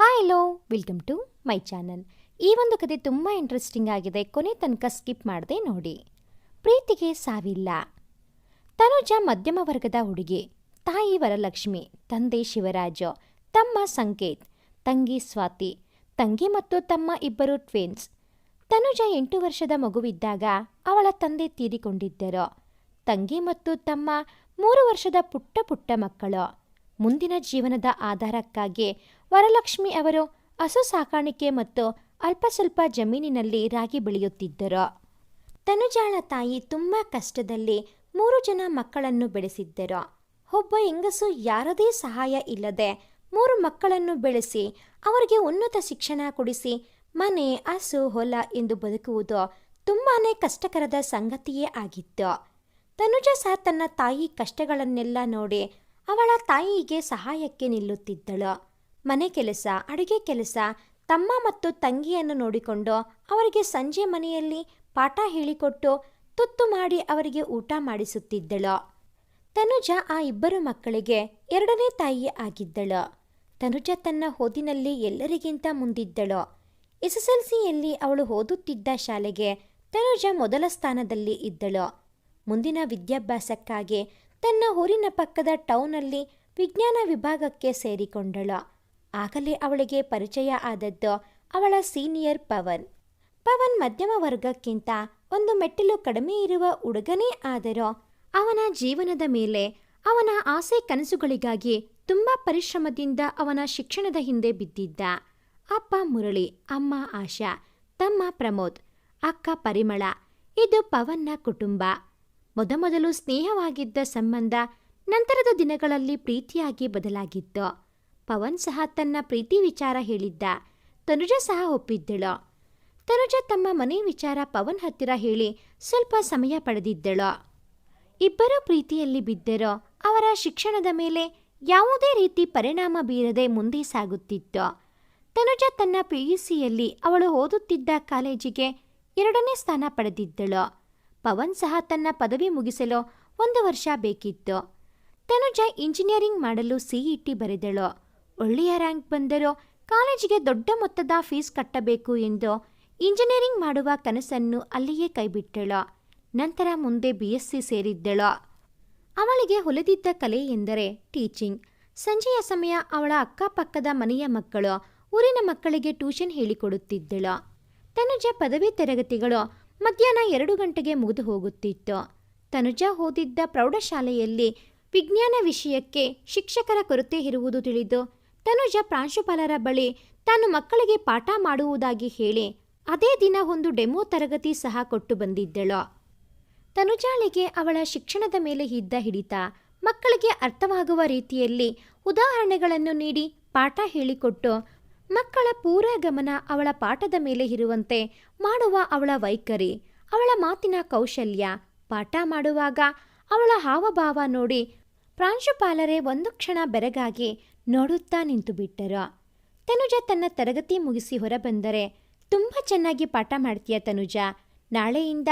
Hi hello welcome to my channel ಈ ಒಂದು ಕತೆ ತುಂಬ ಇಂಟ್ರೆಸ್ಟಿಂಗ್ ಆಗಿದೆ. ಕೊನೆ ತನಕ ಸ್ಕಿಪ್ ಮಾಡದೆ ನೋಡಿ. ಪ್ರೀತಿಗೆ ಸಾವಿಲ್ಲ. ತನುಜ ಮಧ್ಯಮ ವರ್ಗದ ಹುಡುಗಿ. ತಾಯಿ ವರಲಕ್ಷ್ಮಿ, ತಂದೆ ಶಿವರಾಜ, ತಮ್ಮ ಸಂಕೇತ್, ತಂಗಿ ಸ್ವಾತಿ, ತಂಗಿ ಮತ್ತು ತಮ್ಮ ಇಬ್ಬರು ಟ್ವಿನ್ಸ್ ತನುಜ ಎಂಟು ವರ್ಷದ ಮಗುವಿದ್ದಾಗ ಅವಳ ತಂದೆ ತೀರಿಕೊಂಡಿದ್ದರು. ತಂಗಿ ಮತ್ತು ತಮ್ಮ ಮೂರು ವರ್ಷದ ಪುಟ್ಟ ಪುಟ್ಟ ಮಕ್ಕಳು. ಮುಂದಿನ ಜೀವನದ ಆಧಾರಕ್ಕಾಗಿ ವರಲಕ್ಷ್ಮಿ ಅವರು ಹಸು ಸಾಕಾಣಿಕೆ ಮತ್ತು ಅಲ್ಪ ಸ್ವಲ್ಪ ಜಮೀನಿನಲ್ಲಿ ರಾಗಿ ಬೆಳೆಯುತ್ತಿದ್ದರು. ತನುಜಾಳ ತಾಯಿ ತುಂಬ ಕಷ್ಟದಲ್ಲಿ ಮೂರು ಜನ ಮಕ್ಕಳನ್ನು ಬೆಳೆಸಿದ್ದರು. ಒಬ್ಬ ಹೆಂಗಸು ಯಾರದೇ ಸಹಾಯ ಇಲ್ಲದೆ ಮೂರು ಮಕ್ಕಳನ್ನು ಬೆಳೆಸಿ ಅವರಿಗೆ ಉನ್ನತ ಶಿಕ್ಷಣ ಕೊಡಿಸಿ ಮನೆ, ಹಸು, ಹೊಲ ಎಂದು ಬದುಕುವುದು ತುಂಬಾನೇ ಕಷ್ಟಕರದ ಸಂಗತಿಯೇ ಆಗಿತ್ತು. ತನುಜ ಸಹ ತನ್ನ ತಾಯಿ ಕಷ್ಟಗಳನ್ನೆಲ್ಲ ನೋಡಿ ಅವಳ ತಾಯಿಗೆ ಸಹಾಯಕ್ಕೆ ನಿಲ್ಲುತ್ತಿದ್ದಳು. ಮನೆ ಕೆಲಸ, ಅಡುಗೆ ಕೆಲಸ, ತಮ್ಮ ಮತ್ತು ತಂಗಿಯನ್ನು ನೋಡಿಕೊಂಡು ಅವರಿಗೆ ಸಂಜೆ ಮನೆಯಲ್ಲಿ ಪಾಠ ಹೇಳಿಕೊಟ್ಟು ತುತ್ತು ಮಾಡಿ ಅವರಿಗೆ ಊಟ ಮಾಡಿಸುತ್ತಿದ್ದಳು. ತನುಜ ಆ ಇಬ್ಬರು ಮಕ್ಕಳಿಗೆ ಎರಡನೇ ತಾಯಿ ಆಗಿದ್ದಳು. ತನುಜ ತನ್ನ ಓದಿನಲ್ಲಿ ಎಲ್ಲರಿಗಿಂತ ಮುಂದಿದ್ದಳು. ಎಸ್ ಎಸ್ ಎಲ್ ಸಿಯಲ್ಲಿ ಅವಳು ಓದುತ್ತಿದ್ದ ಶಾಲೆಗೆ ತನುಜ ಮೊದಲ ಸ್ಥಾನದಲ್ಲಿ ಇದ್ದಳು. ಮುಂದಿನ ವಿದ್ಯಾಭ್ಯಾಸಕ್ಕಾಗಿ ತನ್ನ ಊರಿನ ಪಕ್ಕದ ಟೌನಲ್ಲಿ ವಿಜ್ಞಾನ ವಿಭಾಗಕ್ಕೆ ಸೇರಿಕೊಂಡಳು. ಆಗಲೇ ಅವಳಿಗೆ ಪರಿಚಯ ಆದದ್ದು ಅವಳ ಸೀನಿಯರ್ ಪವನ್. ಪವನ್ ಮಧ್ಯಮ ವರ್ಗಕ್ಕಿಂತ ಒಂದು ಮೆಟ್ಟಿಲು ಕಡಿಮೆ ಇರುವ ಹುಡುಗನೇ ಆದರೂ ಅವನ ಜೀವನದ ಮೇಲೆ ಅವನ ಆಸೆ ಕನಸುಗಳಿಗಾಗಿ ತುಂಬ ಪರಿಶ್ರಮದಿಂದ ಅವನ ಶಿಕ್ಷಣದ ಹಿಂದೆ ಬಿದ್ದಿದ್ದ ಅಪ್ಪ ಮುರಳಿ, ಅಮ್ಮ ಆಶಾ, ತಮ್ಮ ಪ್ರಮೋದ್, ಅಕ್ಕ ಪರಿಮಳ, ಇದು ಪವನ್ನ ಕುಟುಂಬ. ಮೊದಮೊದಲು ಸ್ನೇಹವಾಗಿದ್ದ ಸಂಬಂಧ ನಂತರದ ದಿನಗಳಲ್ಲಿ ಪ್ರೀತಿಯಾಗಿ ಬದಲಾಗಿತ್ತು. ಪವನ್ ಸಹ ತನ್ನ ಪ್ರೀತಿ ವಿಚಾರ ಹೇಳಿದ್ದ. ತನುಜ ಸಹ ಒಪ್ಪಿದ್ದಳು. ತನುಜ ತಮ್ಮ ಮನೆ ವಿಚಾರ ಪವನ್ ಹತ್ತಿರ ಹೇಳಿ ಸ್ವಲ್ಪ ಸಮಯ ಪಡೆದಿದ್ದಳು. ಇಬ್ಬರು ಪ್ರೀತಿಯಲ್ಲಿ ಬಿದ್ದರೂ ಅವರ ಶಿಕ್ಷಣದ ಮೇಲೆ ಯಾವುದೇ ರೀತಿ ಪರಿಣಾಮ ಬೀರದೆ ಮುಂದೆ ಸಾಗುತ್ತಿತ್ತು. ತನುಜ ತನ್ನ ಪಿಯುಸಿಯಲ್ಲಿ ಅವಳು ಓದುತ್ತಿದ್ದ ಕಾಲೇಜಿಗೆ ಎರಡನೇ ಸ್ಥಾನ ಪಡೆದಿದ್ದಳು. ಪವನ್ ಸಹ ತನ್ನ ಪದವಿ ಮುಗಿಸಲು ಒಂದು ವರ್ಷ ಬೇಕಿತ್ತು. ತನುಜ ಇಂಜಿನಿಯರಿಂಗ್ ಮಾಡಲು ಸಿಇಟಿ ಬರೆದಳು. ಒಳ್ಳೆಯ ರ್ಯಾಂಕ್ ಬಂದರೂ ಕಾಲೇಜಿಗೆ ದೊಡ್ಡ ಮೊತ್ತದ ಫೀಸ್ ಕಟ್ಟಬೇಕು ಎಂದು ಇಂಜಿನಿಯರಿಂಗ್ ಮಾಡುವ ಕನಸನ್ನು ಅಲ್ಲಿಯೇ ಕೈಬಿಟ್ಟಳು. ನಂತರ ಮುಂದೆ ಬಿ ಎಸ್ ಸಿ ಸೇರಿದ್ದಳು. ಅವಳಿಗೆ ಹೊಲಿದಿದ್ದ ಕಲೆ ಎಂದರೆ ಟೀಚಿಂಗ್. ಸಂಜೆಯ ಸಮಯ ಅವಳ ಅಕ್ಕಪಕ್ಕದ ಮನೆಯ ಮಕ್ಕಳು ಊರಿನ ಮಕ್ಕಳಿಗೆ ಟ್ಯೂಷನ್ ಹೇಳಿಕೊಡುತ್ತಿದ್ದಳು. ತನುಜ ಪದವಿ ತರಗತಿಗಳು ಮಧ್ಯಾಹ್ನ ಎರಡು ಗಂಟೆಗೆ ಮುಗಿದು ಹೋಗುತ್ತಿತ್ತು. ತನುಜ ಓದಿದ್ದ ಪ್ರೌಢಶಾಲೆಯಲ್ಲಿ ವಿಜ್ಞಾನ ವಿಷಯಕ್ಕೆ ಶಿಕ್ಷಕರ ಕೊರತೆ ಇರುವುದು ತಿಳಿದು ತನುಜ ಪ್ರಾಂಶುಪಾಲರ ಬಳಿ ತಾನು ಮಕ್ಕಳಿಗೆ ಪಾಠ ಮಾಡುವುದಾಗಿ ಹೇಳಿ ಅದೇ ದಿನ ಒಂದು ಡೆಮೋ ತರಗತಿ ಸಹ ಕೊಟ್ಟು ಬಂದಿದ್ದಳು. ತನುಜಾಳಿಗೆ ಅವಳ ಶಿಕ್ಷಣದ ಮೇಲೆ ಇದ್ದ ಹಿಡಿತ ಮಕ್ಕಳಿಗೆ ಅರ್ಥವಾಗುವ ರೀತಿಯಲ್ಲಿ ಉದಾಹರಣೆಗಳನ್ನು ನೀಡಿ ಪಾಠ ಹೇಳಿಕೊಟ್ಟು ಮಕ್ಕಳ ಪೂರ ಗಮನ ಅವಳ ಪಾಠದ ಮೇಲೆ ಇರುವಂತೆ ಮಾಡುವ ಅವಳ ವೈಖರಿ, ಅವಳ ಮಾತಿನ ಕೌಶಲ್ಯ ಪಾಠ ಮಾಡುವಾಗ ಅವಳ ಹಾವಭಾವ ನೋಡಿ ಪ್ರಾಂಶುಪಾಲರೇ ಒಂದು ಕ್ಷಣ ಬೆರಗಾಗಿ ನೋಡುತ್ತಾ ನಿಂತು ಬಿಟ್ಟರು. ತನುಜ ತನ್ನ ತರಗತಿ ಮುಗಿಸಿ ಹೊರಬಂದರೆ, ತುಂಬ ಚೆನ್ನಾಗಿ ಪಾಠ ಮಾಡ್ತೀಯ ತನುಜ, ನಾಳೆಯಿಂದ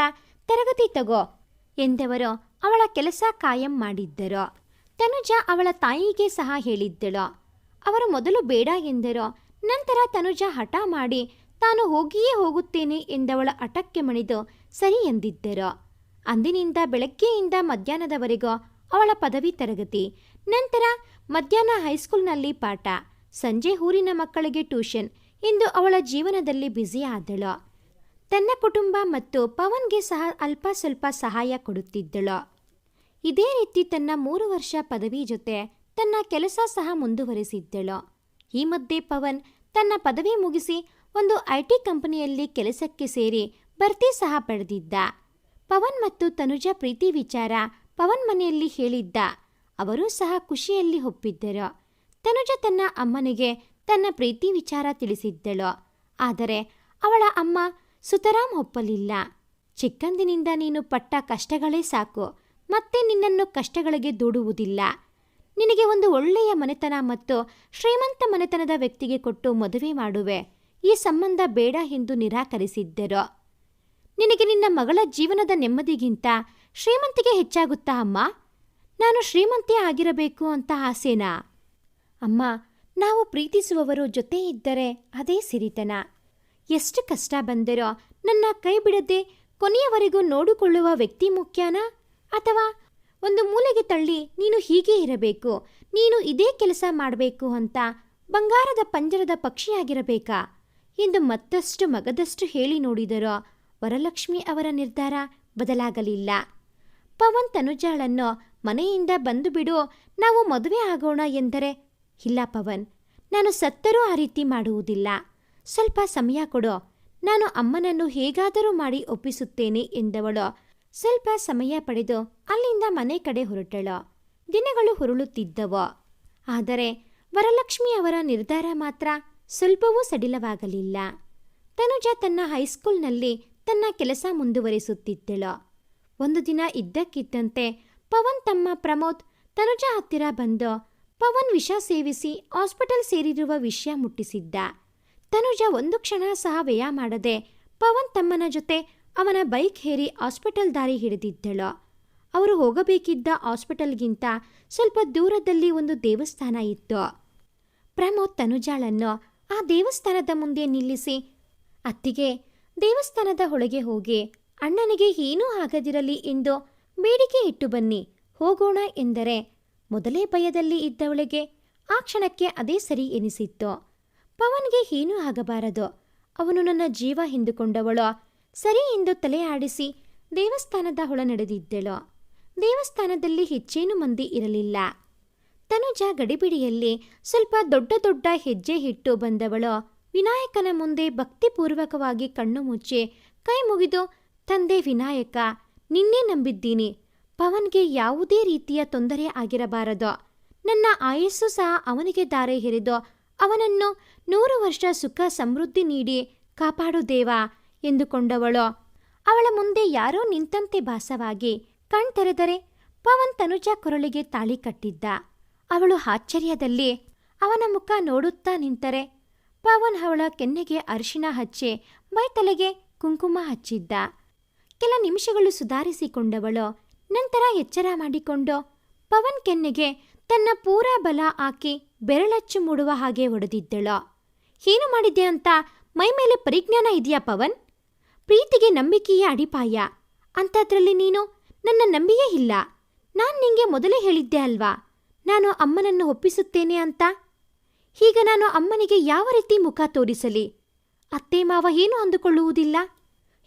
ತರಗತಿ ತಗೋ ಎಂದವರು ಅವಳ ಕೆಲಸ ಕಾಯಂ ಮಾಡಿದ್ದರು. ತನುಜ ಅವಳ ತಾಯಿಗೆ ಸಹ ಹೇಳಿದ್ದಳು. ಅವರು ಮೊದಲು ಬೇಡ ಎಂದರು. ನಂತರ ತನುಜ ಹಠ ಮಾಡಿ, ತಾನು ಹೋಗಿಯೇ ಹೋಗುತ್ತೇನೆ ಎಂದವಳ ಹಠಕ್ಕೆ ಮಣಿದು ಸರಿ ಎಂದಿದ್ದರು. ಅಂದಿನಿಂದ ಬೆಳಗ್ಗೆಯಿಂದ ಮಧ್ಯಾಹ್ನದವರೆಗೂ ಅವಳ ಪದವಿ ತರಗತಿ. ನಂತರ ಮಧ್ಯಾಹ್ನ ಹೈಸ್ಕೂಲ್ನಲ್ಲಿ ಪಾಠ. ಸಂಜೆ ಊರಿನ ಮಕ್ಕಳಿಗೆ ಟ್ಯೂಷನ್. ಇಂದು ಅವಳ ಜೀವನದಲ್ಲಿ ಬ್ಯುಸಿ ಆದಳು. ತನ್ನ ಕುಟುಂಬ ಮತ್ತು ಪವನ್ಗೆ ಸಹ ಅಲ್ಪ ಸ್ವಲ್ಪ ಸಹಾಯ ಕೊಡುತ್ತಿದ್ದಳು. ಇದೇ ರೀತಿ ತನ್ನ ಮೂರು ವರ್ಷ ಪದವಿ ಜೊತೆ ತನ್ನ ಕೆಲಸ ಸಹ ಮುಂದುವರೆಸಿದ್ದಳು. ಈ ಮಧ್ಯೆ ಪವನ್ ತನ್ನ ಪದವಿ ಮುಗಿಸಿ ಒಂದು ಐ ಟಿ ಕಂಪನಿಯಲ್ಲಿ ಕೆಲಸಕ್ಕೆ ಸೇರಿ ಭರ್ತಿ ಸಹ ಪಡೆದಿದ್ದ. ಪವನ್ ಮತ್ತು ತನುಜ ಪ್ರೀತಿ ವಿಚಾರ ಪವನ್ ಮನೆಯಲ್ಲಿ ಹೇಳಿದ್ದ. ಅವರೂ ಸಹ ಖುಷಿಯಲ್ಲಿ ಒಪ್ಪಿದ್ದರು. ತನುಜ ತನ್ನ ಅಮ್ಮನಿಗೆ ತನ್ನ ಪ್ರೀತಿ ವಿಚಾರ ತಿಳಿಸಿದ್ದಳು. ಆದರೆ ಅವಳ ಅಮ್ಮ ಸುತರಾಮ್ ಒಪ್ಪಲಿಲ್ಲ. ಚಿಕ್ಕಂದಿನಿಂದ ನೀನು ಪಟ್ಟ ಕಷ್ಟಗಳೇ ಸಾಕು. ಮತ್ತೆ ನಿನ್ನನ್ನು ಕಷ್ಟಗಳಿಗೆ ದೂಡುವುದಿಲ್ಲ. ನಿನಗೆ ಒಂದು ಒಳ್ಳೆಯ ಮನೆತನ ಮತ್ತು ಶ್ರೀಮಂತ ಮನೆತನದ ವ್ಯಕ್ತಿಗೆ ಕೊಟ್ಟು ಮದುವೆ ಮಾಡುವೆ. ಈ ಸಂಬಂಧ ಬೇಡ ಎಂದು ನಿರಾಕರಿಸಿದ್ದರು. ನಿನಗೆ ನಿನ್ನ ಮಗಳ ಜೀವನದ ನೆಮ್ಮದಿಗಿಂತ ಶ್ರೀಮಂತಿಗೆ ಹೆಚ್ಚಾಗುತ್ತಾ, ಅಮ್ಮ? ನಾನು ಶ್ರೀಮಂತಿ ಆಗಿರಬೇಕು ಅಂತ ಆಸೆನಾ? ಅಮ್ಮ, ನಾವು ಪ್ರೀತಿಸುವವರು ಜೊತೆ ಇದ್ದರೆ ಅದೇ ಸಿರಿತನ. ಎಷ್ಟು ಕಷ್ಟ ಬಂದಿರೋ, ನನ್ನ ಕೈ ಬಿಡದೆ ಕೊನೆಯವರೆಗೂ ನೋಡಿಕೊಳ್ಳುವ ವ್ಯಕ್ತಿ ಮುಖ್ಯನಾ? ಅಥವಾ ಒಂದು ಮೂಲೆಗೆ ತಳ್ಳಿ ನೀನು ಹೀಗೆ ಇರಬೇಕು, ನೀನು ಇದೇ ಕೆಲಸ ಮಾಡಬೇಕು ಅಂತ ಬಂಗಾರದ ಪಂಜರದ ಪಕ್ಷಿಯಾಗಿರಬೇಕಾ? ಎಂದು ಮತ್ತಷ್ಟು ಮಗದಷ್ಟು ಹೇಳಿ ನೋಡಿದರೋ ವರಲಕ್ಷ್ಮಿ ಅವರ ನಿರ್ಧಾರ ಬದಲಾಗಲಿಲ್ಲ. ಪವನ್ ತನುಜಾಳನ್ನು ಮನೆಯಿಂದ ಬಂದು ಬಿಡು, ನಾವು ಮದುವೆ ಆಗೋಣ ಎಂದರೆ? ಇಲ್ಲ ಪವನ್, ನಾನು ಸತ್ತರೂ ಆ ರೀತಿ ಮಾಡುವುದಿಲ್ಲ. ಸ್ವಲ್ಪ ಸಮಯ ಕೊಡು, ನಾನು ಅಮ್ಮನನ್ನು ಹೇಗಾದರೂ ಮಾಡಿ ಒಪ್ಪಿಸುತ್ತೇನೆ ಎಂದವಳು. ಸ್ವಲ್ಪ ಸಮಯ ಪಡೆದು ಅಲ್ಲಿಂದ ಮನೆ ಕಡೆ ಹೊರಟಳು. ದಿನಗಳು ಹುರುಳುತ್ತಿದ್ದವು. ಆದರೆ ವರಲಕ್ಷ್ಮಿ ಅವರ ನಿರ್ಧಾರ ಮಾತ್ರ ಸ್ವಲ್ಪವೂ ಸಡಿಲವಾಗಲಿಲ್ಲ. ತನುಜ ತನ್ನ ಹೈಸ್ಕೂಲ್ನಲ್ಲಿ ತನ್ನ ಕೆಲಸ ಮುಂದುವರಿಸುತ್ತಿದ್ದಳು. ಒಂದು ದಿನ ಇದ್ದಕ್ಕಿದ್ದಂತೆ ಪವನ್ ತಮ್ಮ ಪ್ರಮೋದ್ ತನುಜ ಹತ್ತಿರ ಬಂದು ಪವನ್ ವಿಷ ಸೇವಿಸಿ ಹಾಸ್ಪಿಟಲ್ ಸೇರಿರುವ ವಿಷಯ ಮುಟ್ಟಿಸಿದ್ದ. ತನುಜ ಒಂದು ಕ್ಷಣ ಸಹ ವ್ಯಯ ಮಾಡದೆ ಪವನ್ ತಮ್ಮನ ಜೊತೆ ಅವನ ಬೈಕ್ ಹೇರಿ ಹಾಸ್ಪಿಟಲ್ ದಾರಿ ಹಿಡಿದಿದ್ದಳು. ಅವರು ಹೋಗಬೇಕಿದ್ದ ಹಾಸ್ಪಿಟಲ್ಗಿಂತ ಸ್ವಲ್ಪ ದೂರದಲ್ಲಿ ಒಂದು ದೇವಸ್ಥಾನ ಇತ್ತು. ಪ್ರಮೋದ್ ತನುಜಾಳನ್ನು ಆ ದೇವಸ್ಥಾನದ ಮುಂದೆ ನಿಲ್ಲಿಸಿ ಅತ್ತಿಗೆ ದೇವಸ್ಥಾನದ ಒಳಗೆ ಹೋಗಿ ಅಣ್ಣನಿಗೆ ಏನೂ ಆಗದಿರಲಿ ಎಂದು ಬೇಡಿಕೆ ಇಟ್ಟು ಬನ್ನಿ, ಹೋಗೋಣ ಎಂದರೆ ಮೊದಲೇ ಭಯದಲ್ಲಿ ಇದ್ದವಳಿಗೆ ಆ ಕ್ಷಣಕ್ಕೆ ಅದೇ ಸರಿ ಎನಿಸಿತ್ತು. ಪವನ್ಗೆ ಏನೂ ಆಗಬಾರದು. ಅವನು ನನ್ನ ಜೀವ ಹಿಂದುಕೊಂಡವಳು. ಸರಿ ಎಂದು ತಲೆ ಆಡಿಸಿ ದೇವಸ್ಥಾನದ ಹೊಳ ನಡೆದಿದ್ದಳು. ದೇವಸ್ಥಾನದಲ್ಲಿ ಹೆಚ್ಚೇನು ಮಂದಿ ಇರಲಿಲ್ಲ. ತನುಜ ಗಡಿಬಿಡಿಯಲ್ಲಿ ಸ್ವಲ್ಪ ದೊಡ್ಡ ದೊಡ್ಡ ಹೆಜ್ಜೆ ಇಟ್ಟು ಬಂದವಳು. ವಿನಾಯಕನ ಮುಂದೆ ಭಕ್ತಿಪೂರ್ವಕವಾಗಿ ಕಣ್ಣು ಮುಚ್ಚಿ ಕೈ ಮುಗಿದು ತಂದೆ ವಿನಾಯಕ, ನಿನ್ನೆ ನಂಬಿದ್ದೀನಿ. ಪವನ್ಗೆ ಯಾವುದೇ ರೀತಿಯ ತೊಂದರೆ ಆಗಿರಬಾರದು. ನನ್ನ ಆಯಸ್ಸು ಸಹ ಅವನಿಗೆ ದಾರೆ ಹಿರಿದು ಅವನನ್ನು ನೂರು ವರ್ಷ ಸುಖ ಸಮೃದ್ಧಿ ನೀಡಿ ಕಾಪಾಡು ದೇವಾ ಎಂದುಕೊಂಡವಳು. ಅವಳ ಮುಂದೆ ಯಾರೋ ನಿಂತಂತೆ ಭಾಸವಾಗಿ ಕಣ್ತೆರೆದರೆ ಪವನ್ ತನುಜ ಕೊರಳಿಗೆ ತಾಳಿ ಕಟ್ಟಿದ್ದ. ಅವಳು ಆಶ್ಚರ್ಯದಲ್ಲಿ ಅವನ ಮುಖ ನೋಡುತ್ತಾ ನಿಂತರೆ ಪವನ್ ಅವಳ ಕೆನ್ನೆಗೆ ಅರಿಶಿನ ಹಚ್ಚಿ ಮೈತಲೆಗೆ ಕುಂಕುಮ ಹಚ್ಚಿದ್ದ. ಕೆಲ ನಿಮಿಷಗಳು ಸುಧಾರಿಸಿಕೊಂಡವಳು. ನಂತರ ಎಚ್ಚರ ಮಾಡಿಕೊಂಡು ಪವನ್ ಕೆನ್ನೆಗೆ ತನ್ನ ಪೂರಾ ಬಲ ಹಾಕಿ ಬೆರಳಚ್ಚು ಮೂಡುವ ಹಾಗೆ ಹೊಡೆದಿದ್ದಳು. ಏನು ಮಾಡಿದ್ದೆ ಅಂತ ಮೈ ಮೇಲೆ ಪರಿಜ್ಞಾನ ಇದೆಯಾ ಪವನ್? ಪ್ರೀತಿಗೆ ನಂಬಿಕೆಯೇ ಅಡಿಪಾಯ. ಅಂಥದ್ರಲ್ಲಿ ನೀನು ನನ್ನ ನಂಬಿಯೇ ಇಲ್ಲ. ನಾನು ನಿಂಗೆ ಮೊದಲೇ ಹೇಳಿದ್ದೆ ಅಲ್ವಾ? ನಾನು ಅಮ್ಮನನ್ನು ಒಪ್ಪಿಸುತ್ತೇನೆ ಅಂತ? ಈಗ ನಾನು ಅಮ್ಮನಿಗೆ ಯಾವ ರೀತಿ ಮುಖ ತೋರಿಸಲಿ? ಅತ್ತೆ ಮಾವ ಏನು ಅಂದುಕೊಳ್ಳುವುದಿಲ್ಲ?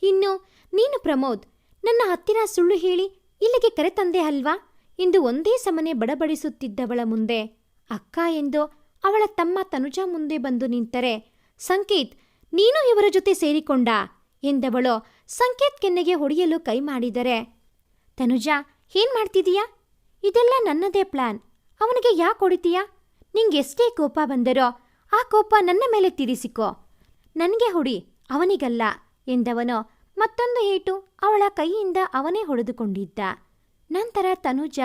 ಇನ್ನು ನೀನು ಪ್ರಮೋದ್, ನನ್ನ ಹತ್ತಿರ ಸುಳ್ಳು ಹೇಳಿ ಇಲ್ಲಿಗೆ ಕರೆತಂದೆ ಅಲ್ವಾ? ಎಂದು ಒಂದೇ ಸಮನೆ ಬಡಬಡಿಸುತ್ತಿದ್ದವಳ ಮುಂದೆ. ಅಕ್ಕ ಎಂದು ಅವಳ ತಮ್ಮ ತನುಜ ಮುಂದೆ ಬಂದು ನಿಂತರೆ, ಸಂಕೇತ್, ನೀನು ಇವರ ಜೊತೆ ಸೇರಿಕೊಂಡ? ಎಂದವಳು ಸಂಕೇತ್ ಕೆನ್ನೆಗೆ ಹೊಡೆಯಲು ಕೈ ಮಾಡಿದರೆ, ತನುಜಾ, ಏನ್ ಮಾಡ್ತಿದೀಯಾ? ಇದೆಲ್ಲ ನನ್ನದೇ ಪ್ಲಾನ್. ಅವನಿಗೆ ಯಾಕೆ ಹೊಡಿತೀಯಾ? ನಿಂಗೆಷ್ಟೇ ಕೋಪ ಬಂದರೋ ಆ ಕೋಪ ನನ್ನ ಮೇಲೆ ತೀರಿಸಿಕೋ. ನನಗೆ ಹೊಡಿ, ಅವನಿಗಲ್ಲ, ಎಂದವನು ಮತ್ತೊಂದು ಏಟು ಅವಳ ಕೈಯಿಂದ ಅವನೇ ಹೊಡೆದುಕೊಂಡಿದ್ದ. ನಂತರ ತನುಜ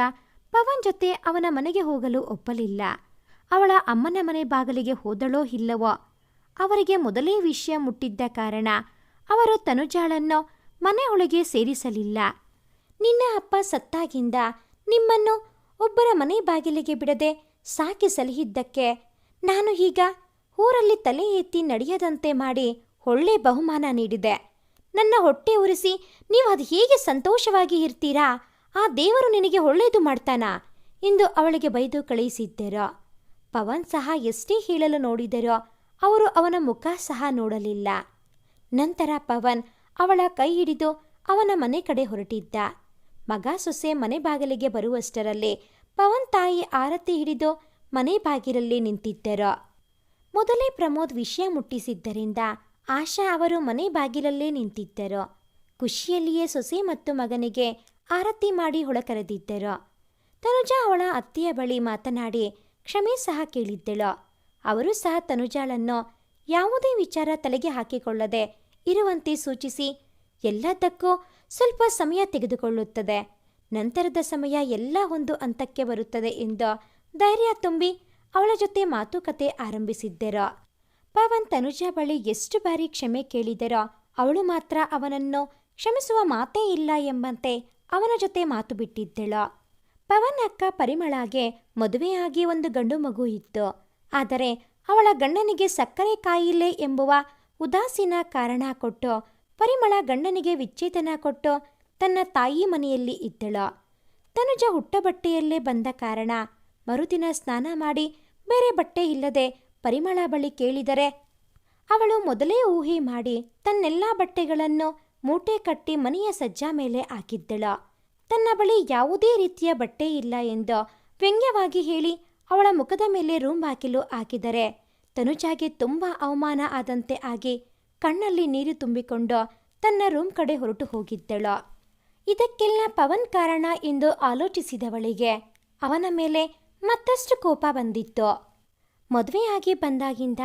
ಪವನ್ ಜೊತೆ ಅವನ ಮನೆಗೆ ಹೋಗಲು ಒಪ್ಪಲಿಲ್ಲ. ಅವಳ ಅಮ್ಮನ ಮನೆ ಬಾಗಿಲಿಗೆ ಹೋದಳೋ ಇಲ್ಲವೋ? ಅವರಿಗೆ ಮೊದಲೇ ವಿಷಯ ಮುಟ್ಟಿದ್ದ ಕಾರಣ ಅವರು ತನುಜಾಳನ್ನು ಮನೆಯೊಳಗೆ ಸೇರಿಸಲಿಲ್ಲ. ನಿನ್ನ ಅಪ್ಪ ಸತ್ತಾಗಿಂದ ನಿಮ್ಮನ್ನು ಒಬ್ಬರ ಮನೆ ಬಾಗಿಲಿಗೆ ಬಿಡದೆ ಸಾಕಿ ಸಲಹಿದ್ದಕ್ಕೆ ನಾನು ಈಗ ಊರಲ್ಲಿ ತಲೆ ಎತ್ತಿ ನಡೆಯದಂತೆ ಮಾಡಿ ಒಳ್ಳೆ ಬಹುಮಾನ ನೀಡಿದೆ. ನನ್ನ ಹೊಟ್ಟೆ ಉರಿಸಿ, ನೀವು ಅದು ಹೇಗೆ ಸಂತೋಷವಾಗಿ ಇರ್ತೀರಾ? ಆ ದೇವರು ನಿನಗೆ ಒಳ್ಳೆಯದು ಮಾಡ್ತಾನಾ? ಎಂದು ಅವಳಿಗೆ ಬೈದು ಕಳುಹಿಸಿದ್ದರು. ಪವನ್ ಸಹ ಎಷ್ಟೇ ಹೇಳಲು ನೋಡಿದರೋ ಅವರು ಅವನ ಮುಖ ಸಹ ನೋಡಲಿಲ್ಲ. ನಂತರ ಪವನ್ ಅವಳ ಕೈ ಹಿಡಿದು ಅವನ ಮನೆ ಕಡೆ ಹೊರಟಿದ್ದ. ಮಗ ಸೊಸೆ ಮನೆ ಬಾಗಿಲಿಗೆ ಬರುವಷ್ಟರಲ್ಲಿ ಪವನ್ ತಾಯಿ ಆರತಿ ಹಿಡಿದು ಮನೆ ಬಾಗಿಲಲ್ಲಿ ನಿಂತಿದ್ದರು. ಮೊದಲೇ ಪ್ರಮೋದ್ ವಿಷಯ ಮುಟ್ಟಿಸಿದ್ದರಿಂದ ಆಶಾ ಅವರು ಮನೆ ಬಾಗಿಲಲ್ಲೇ ನಿಂತಿದ್ದರು. ಖುಷಿಯಲ್ಲಿಯೇ ಸೊಸೆ ಮತ್ತು ಮಗನಿಗೆ ಆರತಿ ಮಾಡಿ ಹೊಳಕರೆದಿದ್ದರು. ತನುಜಾ ಅವಳ ಅತ್ತೆಯ ಬಳಿ ಮಾತನಾಡಿ ಕ್ಷಮೆ ಸಹ ಕೇಳಿದ್ದಳು. ಅವರು ಸಹ ತನುಜಾಳನ್ನು ಯಾವುದೇ ವಿಚಾರ ತಲೆಗೆ ಹಾಕಿಕೊಳ್ಳದೆ ಇರುವಂತೆ ಸೂಚಿಸಿ ಎಲ್ಲದಕ್ಕೂ ಸ್ವಲ್ಪ ಸಮಯ ತೆಗೆದುಕೊಳ್ಳುತ್ತದೆ. ನಂತರದ ಸಮಯ ಎಲ್ಲ ಒಂದು ಹಂತಕ್ಕೆ ಬರುತ್ತದೆ ಎಂದು ಧೈರ್ಯ ತುಂಬಿ ಅವಳ ಜೊತೆ ಮಾತುಕತೆ ಆರಂಭಿಸಿದ್ದರು. ಪವನ್ ತನುಜಾ ಬಳಿ ಎಷ್ಟು ಬಾರಿ ಕ್ಷಮೆ ಕೇಳಿದರೋ ಅವಳು ಮಾತ್ರ ಅವನನ್ನು ಕ್ಷಮಿಸುವ ಮಾತೇ ಇಲ್ಲ ಎಂಬಂತೆ ಅವನ ಜೊತೆ ಮಾತು ಬಿಟ್ಟಿದ್ದಳು. ಪವನ್ ಅಕ್ಕ ಪರಿಮಳಾಗೆ ಮದುವೆಯಾಗಿ ಒಂದು ಗಂಡು ಮಗು ಇತ್ತು. ಆದರೆ ಅವಳ ಗಂಡನಿಗೆ ಸಕ್ಕರೆ ಕಾಯಿಲೆ ಎಂಬುವ ಉದಾಸೀನ ಕಾರಣ ಕೊಟ್ಟು ಪರಿಮಳ ಗಂಡನಿಗೆ ವಿಚ್ಛೇದನ ಕೊಟ್ಟು ತನ್ನ ತಾಯಿ ಮನೆಯಲ್ಲಿ ಇದ್ದಳು. ತನುಜ ಹುಟ್ಟಬಟ್ಟೆಯಲ್ಲೇ ಬಂದ ಕಾರಣ ಮರುದಿನ ಸ್ನಾನ ಮಾಡಿ ಬೇರೆ ಬಟ್ಟೆ ಇಲ್ಲದೆ ಪರಿಮಳ ಬಳಿ ಕೇಳಿದರೆ, ಅವಳು ಮೊದಲೇ ಊಹೆ ಮಾಡಿ ತನ್ನೆಲ್ಲ ಬಟ್ಟೆಗಳನ್ನು ಮೂಟೆ ಕಟ್ಟಿ ಮನೆಯ ಸಜ್ಜಾ ಮೇಲೆ ಹಾಕಿದ್ದಳು. ತನ್ನ ಬಳಿ ಯಾವುದೇ ರೀತಿಯ ಬಟ್ಟೆ ಇಲ್ಲ ಎಂದು ವ್ಯಂಗ್ಯವಾಗಿ ಹೇಳಿ ಅವಳ ಮುಖದ ಮೇಲೆ ರೂಮ್ ಹಾಕಿಲು ಹಾಕಿದರೆ, ತನುಜಾಗೆ ತುಂಬ ಅವಮಾನ ಆದಂತೆ ಆಗಿ ಕಣ್ಣಲ್ಲಿ ನೀರು ತುಂಬಿಕೊಂಡು ತನ್ನ ರೂಮ್ ಕಡೆ ಹೊರಟು ಹೋಗಿದ್ದಳು. ಇದಕ್ಕೆಲ್ಲ ಪವನ್ ಕಾರಣ ಎಂದು ಆಲೋಚಿಸಿದವಳಿಗೆ ಅವನ ಮೇಲೆ ಮತ್ತಷ್ಟು ಕೋಪ ಬಂದಿತ್ತು. ಮದುವೆಯಾಗಿ ಬಂದಾಗಿಂದ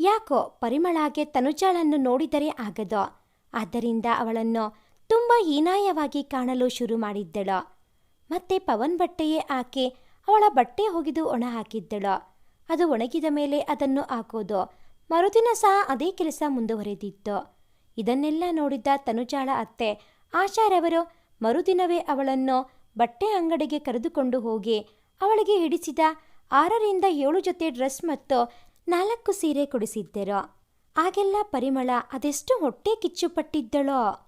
ಯಾಕೋ ಪರಿಮಳಾಗೆ ತನುಜಾಳನ್ನು ನೋಡಿದರೆ ಆಗದು. ಆದ್ದರಿಂದ ಅವಳನ್ನು ತುಂಬ ಹೀನಾಯವಾಗಿ ಕಾಣಲು ಶುರು ಮಾಡಿದ್ದಳು. ಮತ್ತೆ ಪವನ್ ಬಟ್ಟೆಯೇ ಆಕೆ ಅವಳ ಬಟ್ಟೆ ಒಗೆದು ಒಣ ಹಾಕಿದ್ದಳು. ಅದು ಒಣಗಿದ ಮೇಲೆ ಅದನ್ನು ಹಾಕೋದು ಮರುದಿನ ಸಹ ಅದೇ ಕೆಲಸ ಮುಂದುವರೆದಿತ್ತು. ಇದನ್ನೆಲ್ಲ ನೋಡಿದ್ದ ತನುಜಾಳ ಅತ್ತೆ ಆಶಾರವರು ಮರುದಿನವೇ ಅವಳನ್ನು ಬಟ್ಟೆ ಅಂಗಡಿಗೆ ಕರೆದುಕೊಂಡು ಹೋಗಿ ಅವಳಿಗೆ ಹಿಡಿಸಿದ ಆರರಿಂದ ಏಳು ಜೊತೆ ಡ್ರೆಸ್ ಮತ್ತು ನಾಲ್ಕು ಸೀರೆ ಕೊಡಿಸಿದ್ದರು. ಆಗೆಲ್ಲ ಪರಿಮಳ ಅದೆಷ್ಟು ಹೊಟ್ಟೆ ಕಿಚ್ಚುಪಟ್ಟಿದ್ದಳೋ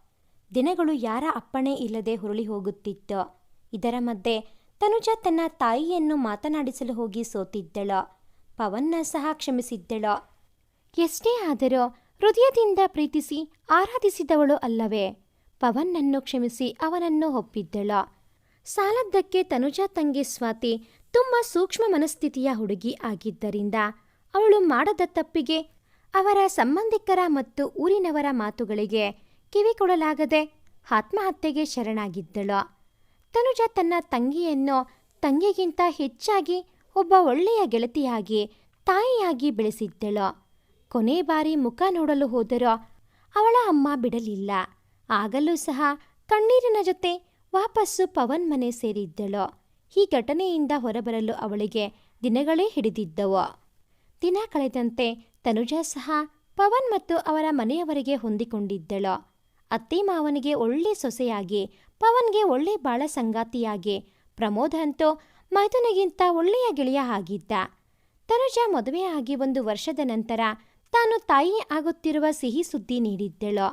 ದಿನಗಳು ಯಾರ ಅಪ್ಪಣೆ ಇಲ್ಲದೆ ಹುರುಳಿ ಹೋಗುತ್ತಿತ್ತು. ಇದರ ಮಧ್ಯೆ ತನುಜ ತನ್ನ ತಾಯಿಯನ್ನು ಮಾತನಾಡಿಸಲು ಹೋಗಿ ಸೋತಿದ್ದಳು. ಪವನ್ನ ಸಹ ಕ್ಷಮಿಸಿದ್ದಳು. ಎಷ್ಟೇ ಆದರೂ ಹೃದಯದಿಂದ ಪ್ರೀತಿಸಿ ಆರಾಧಿಸಿದವಳು ಅಲ್ಲವೇ. ಪವನ್ನನ್ನು ಕ್ಷಮಿಸಿ ಅವನನ್ನು ಒಪ್ಪಿದ್ದಳು. ಸಾಲದ್ದಕ್ಕೆ ತನುಜಾ ತಂಗಿ ಸ್ವಾತಿ ತುಂಬ ಸೂಕ್ಷ್ಮ ಮನಸ್ಥಿತಿಯ ಹುಡುಗಿ ಆಗಿದ್ದರಿಂದ ಅವಳು ಮಾಡದ ತಪ್ಪಿಗೆ ಅವರ ಸಂಬಂಧಿಕರ ಮತ್ತು ಊರಿನವರ ಮಾತುಗಳಿಗೆ ಕಿವಿ ಕೊಡಲಾಗದೆ ಆತ್ಮಹತ್ಯೆಗೆ ಶರಣಾಗಿದ್ದಳು. ತನುಜ ತನ್ನ ತಂಗಿಯನ್ನು ತಂಗಿಗಿಂತ ಹೆಚ್ಚಾಗಿ ಒಬ್ಬ ಒಳ್ಳೆಯ ಗೆಳತಿಯಾಗಿ, ತಾಯಿಯಾಗಿ ಬೆಳೆಸಿದ್ದಳು. ಕೊನೆ ಬಾರಿ ಮುಖ ನೋಡಲು ಹೋದರೂ ಅವಳ ಅಮ್ಮ ಬಿಡಲಿಲ್ಲ. ಆಗಲೂ ಸಹ ಕಣ್ಣೀರಿನ ಜೊತೆ ವಾಪಸ್ಸು ಪವನ್ ಮನೆ ಸೇರಿದ್ದಳು. ಈ ಘಟನೆಯಿಂದ ಹೊರಬರಲು ಅವಳಿಗೆ ದಿನಗಳೇ ಹಿಡಿದಿದ್ದವು. ದಿನ ಕಳೆದಂತೆ ತನುಜಾ ಸಹ ಪವನ್ ಮತ್ತು ಅವರ ಮನೆಯವರಿಗೆ ಹೊಂದಿಕೊಂಡಿದ್ದಳು. ಅತ್ತೆ ಮಾವನಿಗೆ ಒಳ್ಳೆ ಸೊಸೆಯಾಗಿ, ಪವನ್ಗೆ ಒಳ್ಳೆ ಬಾಳ ಸಂಗಾತಿಯಾಗಿ ಪ್ರಮೋದ್ ಅಂತೂ ಮೈದುನಿಗಿಂತ ಒಳ್ಳೆಯ ಗೆಳೆಯ ಆಗಿದ್ದ. ತನುಜಾ ಮದುವೆಯಾಗಿ ಒಂದು ವರ್ಷದ ನಂತರ ತಾನು ತಾಯಿ ಆಗುತ್ತಿರುವ ಸಿಹಿ ಸುದ್ದಿ ನೀಡಿದ್ದಳು.